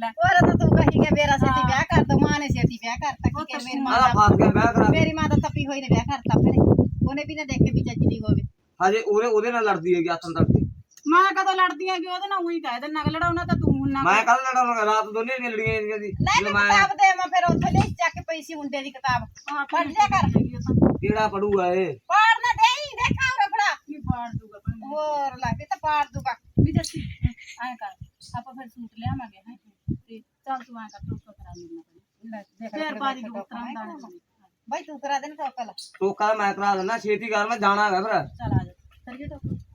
ਲੈ। ਹੋਰ ਤਾਂ ਤੂੰ ਕਹੀ ਕਿ ਮੇਰਾ ਛੇਤੀ ਵਿਆਹ ਕਰ ਦੋ ਮਾਂ ਨੇ ਛੇਤੀ ਵਿਆਹ ਕਰਤਾ ਕੀ ਕਿ ਮੇਰੀ ਮਾਂ ਦਾ ਫਾਸ ਗਿਆ ਵਿਆਹ ਕਰਾ ਮੇਰੀ ਮਾਂ ਦਾ ਤੱਪੀ ਹੋਈ ਨੇ ਵਿਆਹ ਕਰਤਾ ਫਿਰ ਉਹਨੇ ਵੀ ਨਾ ਦੇਖੇ ਵੀ ਚੱਜਦੀ ਹੋਵੇ। ਹਜੇ ਉਹਦੇ ਉਹਦੇ ਨਾਲ ਲੜਦੀ ਹੈਗੀ ਹੱਥਾਂ ਤੜਕੇ ਮੈਂ ਕਦੋਂ ਲੜਦੀ ਆ ਕਿ ਉਹਦੇ ਨਾਲ ਉਹੀ ਕਹਿ ਦਿੰਨਾ ਕਿ ਲੜਾਉਣਾ ਤਾਂ ਤੂੰ ਹੁੰਨਾ ਮੈਂ ਕੱਲ ਲੜਾਉਣਾ ਰਾਤ ਦੋਨੇ ਦੀਆਂ ਲੜੀਆਂ ਜਾਂਦੀਆਂ ਸੀ ਲੈ ਜਦੋਂ ਮੈਂ ਮੈਂ ਕਿਤਾਬ ਦੇ ਮੈਂ ਫਿਰ ਉੱਥੇ ਲਈ ਚੱਕ ਕੇ ਪਈ ਸੀ ਮੁੰਡੇ ਦੀ ਕਿਤਾਬ। ਹਾਂ ਪੜ੍ਹ ਲਿਆ ਕਰ। ਕਿਹੜਾ ਪੜੂਗਾ ਇਹ? ਪਾੜ ਨਾ ਦੇਈ ਦੇਖਾਂ ਉਰੇ ਫੜਾ ਕੀ ਪਾੜ ਦੂਗਾ ਭਾਵੇਂ। ਹੋਰ ਲੈ ਕੇ ਤਾਂ ਪਾੜ ਦੂਗਾ। ਵੀ ਦੱਸੀ। ਐਂ ਕਰ ਆਪਾਂ ਫਿਰ ਸੂਟ ਲਿਆਵਾਂਗੇ ਹੈਂ। ਤੇ ਚੱਲ ਤੂੰ ਐਂ ਕਰ ਤੂੰ ਕਰਾ ਲੈਣਾ ਲੈ ਦੇਖ ਫੇਰ ਬਾਦੀ ਕਬੂਤਰਾਂ ਦਾ ਦਾਣਾ ਪਾਣੀ। ਬਾਈ ਤੂੰ ਕਰਾ ਦੇ ਨਾ ਟੋਕਲ ਟੋਕਾ ਮੈਂ ਕਰਾ ਦਿੰਦਾ ਛੇਤੀ ਕਰ ਮੈਂ ਜਾਣਾ ਹੈਗਾ ਫਿਰ। ਚੱਲ ਆ ਜਾ ਕਰੀਏ ਤਾਂ ਬਸ ਚੱਲ ਆ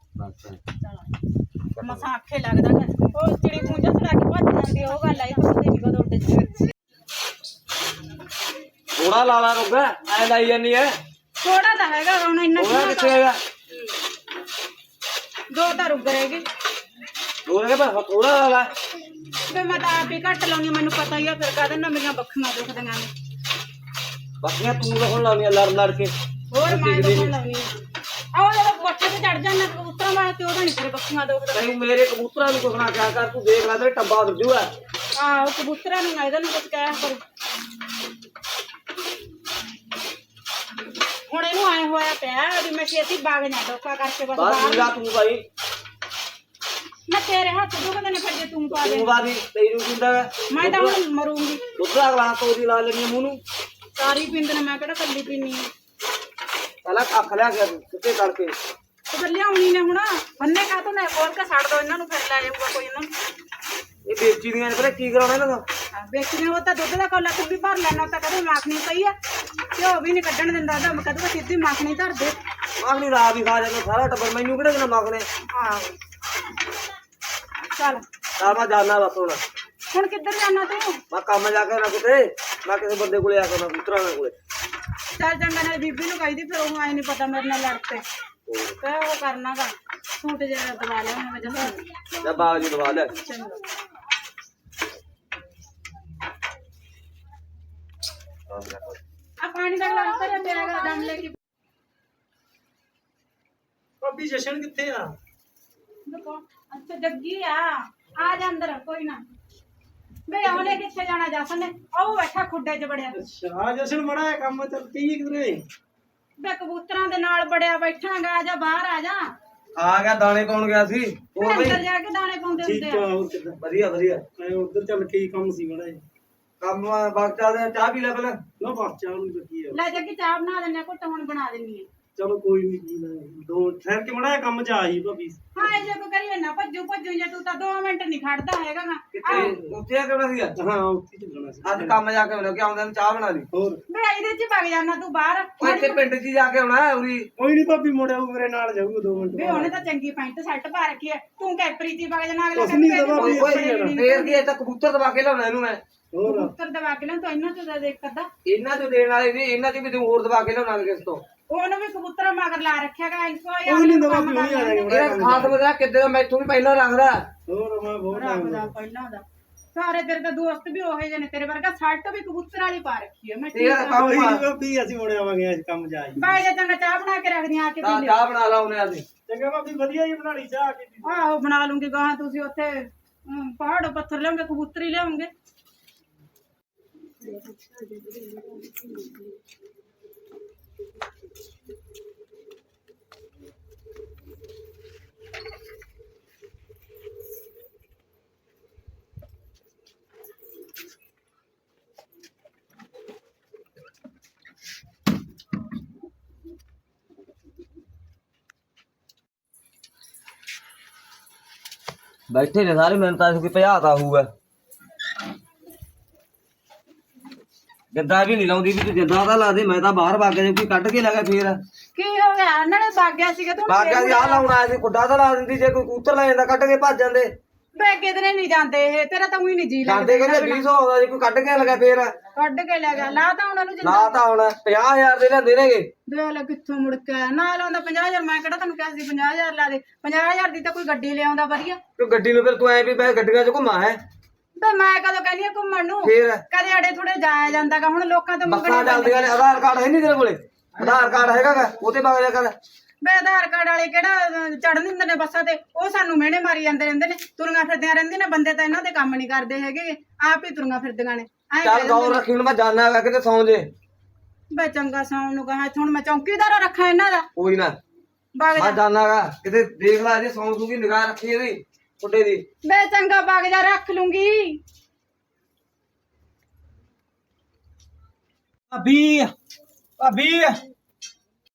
ਮਸਾਂ ਆਖੇ ਲੱਗਦਾ ਕਿ ਉਹ ਚਿੜੀ ਪੁੰਜਾ ਛੜਾ ਕੇ ਭੱਜ ਜਾਂਦੀ ਉਹ ਗੱਲ ਆਈ ਤੂੰ ਤੇ ਨਿਕਲ ਉੱਡ ਜੀ ਥੋੜਾ ਲਾਲਾ ਰੁੱਗਾ ਐ ਲਾਈ ਜਾਨੀ ਐ। ਥੋੜਾ ਤਾਂ ਹੈਗਾ ਹੁਣ ਇੰਨਾ ਕਿੰਨਾ ਕਿੱਥੇ ਹੈਗਾ? ਦੋ ਤਾਂ ਰੁਕ ਰਹੇਗੀ ਦੋਰੇ ਕੇ ਬਸ ਥੋੜਾ ਲਾਲਾ ਤੇ ਮੈਂ ਤਾਂ ਆਪ ਹੀ ਘੱਟ ਲਾਉਣੀ ਮੈਨੂੰ ਪਤਾ ਹੀ ਆ ਫਿਰ ਕਹਦੇ ਨਾ ਮੇਰੀਆਂ ਬੱਖੀਆਂ ਦੁਖਦੀਆਂ ਨੇ। ਬਾਕੀਆਂ ਤੂੰ ਤਾਂ ਹੁਣ ਲਾਉਣੀਆਂ ਲੜ ਲੜ ਕੇ। ਹੋਰ ਮੈਂ ਦੁਖਣ ਲਾਉਣੀ ਆ। ਉਹ ਜਦੋਂ ਕੋਠੇ ਤੇ ਚੜ ਜਾਂਦਾ ਕਬੂਤਰਾਂ ਵਾਲਾ ਤੇ ਉਹਦਾ ਨਹੀਂ ਤੇਰੇ ਬੱਖੀਆਂ ਦੁਖਦਾ ਤੈਨੂੰ ਮੇਰੇ ਕਬੂਤਰਾਂ ਨੂੰ ਕੁਛ ਨਾ ਕਿਹਾ ਕਰ ਤੂੰ ਦੇਖ ਲੈ ਤੇ ਟੱਬਾ ਵੱਜੂਗਾ ਆਹੋ ਕਬੂਤਰਾਂ ਨੂੰ ਨਾ ਇਹਦਾ ਨੂੰ ਕੁਝ ਕਹਿਆ ਕਰ। ਹੁਣ ਇਹਨੂੰ ਆਏ ਹੋਇਆ ਪਿਆ ਵੀ ਮੈਂ ਛੇਤੀ ਬਾਗ ਨਾ ਡੋਕਾ ਕਰਕੇ ਬਸ ਬਸ ਬਾਹਰ ਨੀਗਾ ਤੂੰ ਭਾਈ ਮੈਂ ਤੇਰੇ ਹੱਥ ਦੁਖਦੇ ਨੇ ਫਿਰ ਜੇ ਤੂੰ ਪਾ ਦੇ। ਤੂੰ ਬਾਦੀ ਤੈਨੂੰ ਕਿੰਦਾ ਮੈਂ। ਤਾਂ ਹੁਣ ਮਰੂੰਗੀ। ਦੁੱਧ ਦਾ ਗਲਾਸ ਤੋਦੀ ਲਾ ਲੈਣੀ ਮੂੰਹ ਨੂੰ। ਸਾਰੀ ਪਿੰਡ ਨੇ ਮੈਂ ਕਿਹੜਾ ਕੱਲੀ ਪੀਣੀ ਆ। ਪਹਿਲਾਂ ਅੱਖ ਲਿਆ ਗਿਆ ਤੂੰ ਕਿੱਥੇ ਕਰਕੇ ਤੇ ਫਿਰ ਲਿਆਉਣੀ ਨੇ ਹੁਣ। ਬੰਨੇ ਕਾ ਤੂੰ ਨਾ ਖੋਲ ਕੇ ਛੱਡ ਦੋ ਇਹਨਾਂ ਨੂੰ ਫਿਰ ਲੈ ਜਾਊਗਾ ਕੋਈ ਇਹਨਾਂ ਨੂੰ। ਇਹ ਵੇਚੀ ਦੀਆਂ ਨੇ ਪਤਾ ਕੀ ਕਰਾਉਣਾ ਇਹਨਾਂ ਦਾ? ਹਾਂ, ਵੇਚਣੇ ਉਹ ਤਾਂ ਦੁੱਧ ਦਾ ਕੋਲਾ ਤੂੰ ਵੀ ਭਰ ਲੈਣਾ ਤਾਂ ਕਦੇ ਮਾਖਣੀ ਪਈ ਆ। ਘਿਓ ਵੀ ਨਹੀਂ ਕੱਢਣ ਦਿੰਦਾ ਤਾਂ ਕਦੇ ਸਿੱਧੀ ਮਾਖਣੀ ਧਰ ਦੇ। ਮਾਖਣੀ ਰਾਤ ਹੀ ਖਾ ਜਾਂਦਾ ਸਾਰਾ ਟੱਬਰ ਮੈਨੂੰ ਕਿਹੜਾ ਕਿਨਾ ਮਾਖਣੇ? ਆਹੋ। ਚੱਲ। ਤਾਂ ਮੈਂ ਜਾਣਾ ਬਸ ਹੁਣ। ਹੁਣ ਕਿੱਧਰ ਜਾਣਾ ਤੂੰ? ਮੈਂ ਕੰਮ ਜਾ ਕੇ ਨਾ ਕਿਤੇ ਮੈਂ ਕਿਸੇ ਬੰਦੇ ਕੋਲੇ ਆ ਕੇ ਨਾ ਦੇ ਕੋਲੇ। ਚੱਲ ਚੰਗਾ ਨਾਲ ਬੀਬੀ ਨੂੰ ਕਹਿੰਦੀ ਫਿਰ ਉਹ ਆਏ ਨਹੀਂ ਪਤਾ ਮੇਰੇ ਨਾਲ ਲੜ ਪਏ ਤੇ ਉਹ ਕਰਨਾਗਾ ਸੂਟ ਜਿਹੜਾ ਦਵਾ ਲਿਆ ਮੈਂ ਜਦ ਜਾਂ ਬਾਗ ਜੀ ਦਵਾ ਲੈ। ਚੰਗਾ। ਆ ਪਾਣੀ ਦਾ ਗਲਾਸ ਤੇ ਤੇਰਾ ਗਾ ਦਮ ਲੈ ਕੇ। ਭਾਬੀ ਜਸ਼ਨ ਕਿੱਥੇ ਆ? ਦੇਖੋ ਅੱਛਾ ਜੱਗੀ ਆ। ਆ ਜਾ ਅੰਦਰ ਕੋਈ ਨਾ। ਬੇ ਉਹਨੇ ਕਿੱਥੇ ਜਾਣਾ ਜਸਨ ਨੇ। ਉਹ ਬੈਠਾ ਖੁੱਡੇ 'ਚ ਬੜਿਆ ਅੱਛਾ ਜਸ਼ਨ ਮੜਾ ਹੈ ਕੰਮ ਚੱਲ ਕਹੀਏ ਕਿਧਰੇ। ਬੇ ਕਬੂਤਰਾਂ ਦੇ ਨਾਲ ਬੜਿਆ ਬੈਠਾਂਗਾ ਆ ਜਾ ਬਾਹਰ ਆ ਜਾ। ਆ ਗਿਆ ਦਾਣੇ ਪਾਉਣ ਗਿਆ ਸੀ। ਹੋਰ ਬਈ ਅੰਦਰ ਜਾ ਕੇ ਦਾਣੇ ਪਾਉਂਦੇ ਠੀਕ ਹੁੰਦੇ ਆ ਆ। ਹੋਰ ਕਿੱਦਾਂ? ਵਧੀਆ ਵਧੀਆ। ਮੈਂ ਉਧਰ ਚੱਲ ਕੇ ਹੀ ਕੰਮ ਸੀ ਮੜਾ ਕੰਮ ਬਾਗ ਚੱਲਦੇ ਆ, ਚਾਹ ਪੀ ਲੈ ਪਹਿਲਾਂ। ਨਾ ਬਾਚਾ ਨੂੰ ਲੱਗੀ ਆ। ਲੈ ਜੱਗੀ ਚਾਹ ਬਣਾ ਦਿੰਨੇ ਘੁੱਟ ਹੁਣ ਬਣਾ ਦਿੰਨੀ ਆ। ਚਲੋ ਕੋਈ ਨਹੀਂ ਕੀ ਨਾ ਦੋ ਠਹਿਰ ਕੇ ਮੜਾ ਕੰਮ ਚ ਆ ਜੀ ਭਾਬੀ। ਹਾਂ ਇਹ ਜੇ ਕੋ ਕਰੀਏ ਨਾ ਭੱਜੂ ਭੱਜੂ ਜੇ ਤੂੰ ਤਾਂ 2 ਮਿੰਟ ਨਹੀਂ ਖੜਦਾ ਹੈਗਾ ਨਾ ਕਿੱਥੇ? ਉੱਥੇ ਆ ਕਿਉਂ ਸੀਗਾ ਹਾਂ ਉੱਥੇ ਚੱਲਣਾ ਸੀ। ਅੱਜ ਕੰਮ ਜਾ ਕੇ ਆਉਣਾ ਕਿ ਆਉਂਦੇ ਨੂੰ ਚਾਹ ਬਣਾ ਲਈ? ਹੋਰ? ਬੇ ਇਹਦੇ 'ਚ ਵਗ ਜਾਣਾ ਤੂੰ ਬਾਹਰ। ਉਹ ਇੱਥੇ ਪਿੰਡ 'ਚ ਹੀ ਜਾ ਕੇ ਆਉਣਾ ਹੈ ਉਰੀ ਕੋਈ ਨਹੀਂ ਭਾਬੀ ਮੁੜਿਆ ਉਹ ਮੇਰੇ ਨਾਲ ਜਾਊਗਾ ਦੋ ਮਿੰਟ ਬੇ ਉਹਨੇ ਤਾਂ ਚੰਗੀ ਪੈਂਟ ਸ਼ਰਟ ਪਾ ਰੱਖੀ ਹੈ। ਤੂੰ ਕੈਪਰੀ ਚ ਵਗ ਜਾਣਾ ਅਗਲਾ ਕੁਛ ਨੀ ਕਹਿੰਦਾ ਦਵਾ ਵੀ ਓਏ ਫੇਰ ਕੀ ਇਹ ਤਾਂ ਕਬੂਤਰ ਦਵਾ ਕੇ ਲਿਆਉਣਾ ਇਹਨੂੰ ਮੈਂ? ਹੋਰ ਉੱਤਰ ਦਵਾ ਕੇ ਨਾ ਤੂੰ ਇਹਨਾਂ ਤੋਂ ਦੇਖ ਕਰਦਾ। ਇਹਨਾਂ ਤੋਂ ਦੇਣ ਵਾਲੇ ਨਹੀਂ ਇਹਨਾਂ 'ਚ ਵੀ ਤੂੰ ਹੋਰ ਦਵਾ ਕੇ ਲਿਆਉਣਾ ਕਿਸ ਤੋਂ। ਉਹਨੂੰ ਵੀ ਕਬੂਤਰ ਮਗਰ ਲਾ ਰੱਖਿਆਗਾ ਇਸ ਕੋਈ ਕੋਈ ਨਹੀਂ ਦਵਾ ਵੀ ਉਹੀ ਆ ਜਾਏਗਾ ਇਹਦਾ ਖਾਸ ਮਜ਼ਾ ਕਿੱਦੇ ਦਾ ਮੈਥੋਂ ਵੀ ਪਹਿਲਾਂ ਰੱਖਦਾ ਹੋਰ ਮੈਂ ਬਹੁਤ ਟਾਈਮ ਰੱਖਦਾ ਪਹਿਲਾਂ ਦਾ। ਸਾਰੇ ਤੇਰੇ ਤਾਂ ਦੋਸਤ ਵੀ ਉਹੇ ਜਿਹੇ ਨੇ ਤੇਰੇ ਵਰਗਾ ਸ਼ਰਟ ਵੀ ਕਬੂਤਰ ਵਾਲੀ ਪਾ ਰੱਖੀ ਹੈ ਮੈਂ ਠੀਕ ਤੇਰਾ ਆ ਕੰਮ ਕੋਈ ਆ। ਨਹੀਂ ਭਾਬੀ ਅਸੀਂ ਮੁੜ ਆਵਾਂਗੇ ਅੱਜ ਕੰਮ ਚ ਆ ਜੀ ਬਾਈ ਜੇ ਚੰਗਾ ਚਾਹ ਬਣਾ ਕੇ ਰੱਖਦੀ ਆ ਕੇ ਤਾਂ ਪੀ ਚਾਹ ਬਣਾ ਲਾ ਉਹਨੇ ਅਸੀਂ ਚੰਗਾ ਭਾਬੀ ਵਧੀਆ ਚਾਹ ਕੇ। ਆਹੋ ਬਣਾ ਲੂੰਗੀ ਗਾਹਾਂ ਤੁਸੀਂ ਉੱਥੇ ਪਹਾੜੋਂ ਪੱਥਰ ਲਿਆਉਂਗੇ ਕਬੂਤਰ ਹੀ ਲਿਆਉਂਗੇ। ਬੈਠੇ ਨੇ ਸਾਰੇ ਮੈਨੂੰ ਤਾਂ ਕੋਈ ਭਜਾਤਾ ਹੋਊਗਾ। ਜਿੱਦਾਂ ਵੀ ਨਹੀਂ ਲਾਉਂਦੀ ਵੀ ਤੂੰ ਜਿੱਦਾਂ ਦਾ ਲਾ ਦੇ ਮੈਂ ਤਾਂ ਬਾਹਰ ਵਗ ਜੇ ਕੋਈ ਕੱਢ ਕੇ ਲਗਾ ਫੇਰ। ਕੀ ਹੋ ਗਿਆ? ਇਹਨਾਂ ਨੇ ਬਾਗਿਆ ਸੀਗਾ ਤੂੰ ਬਾਗਿਆ ਦੀ ਆ ਲਾਉਣਾ ਆਇਆ ਸੀ ਕੁੱਡਾ ਤਾਂ ਲਾ ਦਿੰਦੀ ਜੇ ਕੋਈ ਕੂਤਰ ਲੈ ਜਾਂਦਾ ਕੱਢ ਕੇ ਭੱਜ ਜਾਂਦੇ। ਬੇ ਕਿਧਰੇ ਨਹੀਂ ਜਾਂਦੇ ਇਹ ਤੇਰਾ ਤਾਂ ਉਹੀ ਨਹੀਂ ਜੀ ਲੱਗਦਾ ਜਾਂਦੇ ਕਹਿੰਦੇ 200 ਆਉਂਦਾ ਜੇ ਕੋਈ ਕੱਢ ਕੇ ਲਗਾ ਫੇਰ। ਕੱਢ ਕੇ ਲੈ ਗਿਆ। ਲਾ ਤਾਂ ਉਹਨਾਂ ਨੂੰ ਜਿੰਦਾ ਨਾ ਤਾਂ ਹੁਣ 50000 ਦੇ ਲੈਂਦੇ ਨੇਗੇ। ਦੇਖ ਲੈ ਕਿੱਥੋਂ ਮੁੜ ਕੇ ਆਇਆ। ਨਾ ਲਾਉਂਦਾ 50000 ਮੈਂ ਕਿਹੜਾ ਤੈਨੂੰ ਕਿਹਾ ਸੀ 50000 ਲਾ ਦੇ। 50000 ਦੀ ਤਾਂ ਕੋਈ ਗੱਡੀ ਲਿਆਉਂਦਾ ਵਧੀਆ। ਤੂੰ ਗੱਡੀ ਨੂੰ ਫਿਰ ਤੂੰ ਐ ਵੀ ਬੈ ਗੱਡੀਆਂ 'ਚ ਘੁੰਮਾ ਹੈ? ਬੇ ਮੈਂ ਕਦੋਂ ਕਹਿੰਦੀ ਆ ਘੁੰਮਣ ਨੂੰ? ਫੇਰ? ਕਦੇ ਅੜੇ ਥੋੜੇ ਜਾਇਆ ਜਾਂਦਾਗਾ। ਹੁਣ ਲੋਕਾਂ ਤੋਂ ਬੱਸਾਂ ਮੰਗਣਾ ਚੱਲਦੀਆਂ ਨੇ ਆਧਾਰ ਕਾਰਡ ਹੈ ਨਹੀਂ ਤੇਰੇ ਕੋਲੇ? ਆਧਾਰ ਕਾਰਡ ਹੈਗਾ ਗਾ, ਉਹ ਤੇ ਵਗ ਜਾ ਕਰ। ਬੇ ਆਧਾਰ ਕਾਰਡ ਵਾਲੇ ਕਿਹੜਾ ਚੜਨ ਦਿੰਦੇ ਨੇ ਬੱਸਾਂ ਤੇ? ਉਹ ਸਾਨੂੰ ਮਿਹਣੇ ਮਾਰੀ ਜਾਂਦੇ ਰਹਿੰਦੇ ਨੇ। ਤੁਰੀਆਂ ਫਿਰਦੀਆਂ ਰਹਿੰਦੀਆਂ ਨੇ। ਬੰਦੇ ਤਾਂ ਇਹਨਾਂ ਦੇ ਕੰਮ ਨਹੀਂ ਕਰਦੇ ਹੈਗੇ। ਆਪ ਹੀ ਤੁਰੀਆਂ ਫਿਰਦੀਆਂ ਨੇ। ਚੱਲ ਗੌਰ ਰੱਖੀ ਹੁਣ ਮੈਂ ਜਾਣਾ ਹੈਗਾ ਕਿਤੇ ਸੌਂ ਜੇ। ਬੇ ਚੰਗਾ ਸੌਣ ਨੂੰ ਕਹਾ ਹੁਣ ਮੈਂ ਚੌਕੀਦਾਰ ਰੱਖਾਂ ਇਹਨਾਂ ਦਾ। ਕੋਈ ਨਾ। ਬਾਗ ਮੈਂ ਜਾ। ਜਾਣਾਗਾ ਕਿਤੇ ਦੇਖ ਲੈ ਜੇ ਸੌਂ ਸੂਗੀ ਨਿਗਾਹ ਰੱਖੀ ਇਹਦੀ ਕੁੱਡੇ ਦੀ। ਬੇ ਚੰਗਾ ਬਾਗ ਜਾ ਰੱਖ ਲੂੰਗੀ। ਭਾਬੀ ਭਾਬੀ।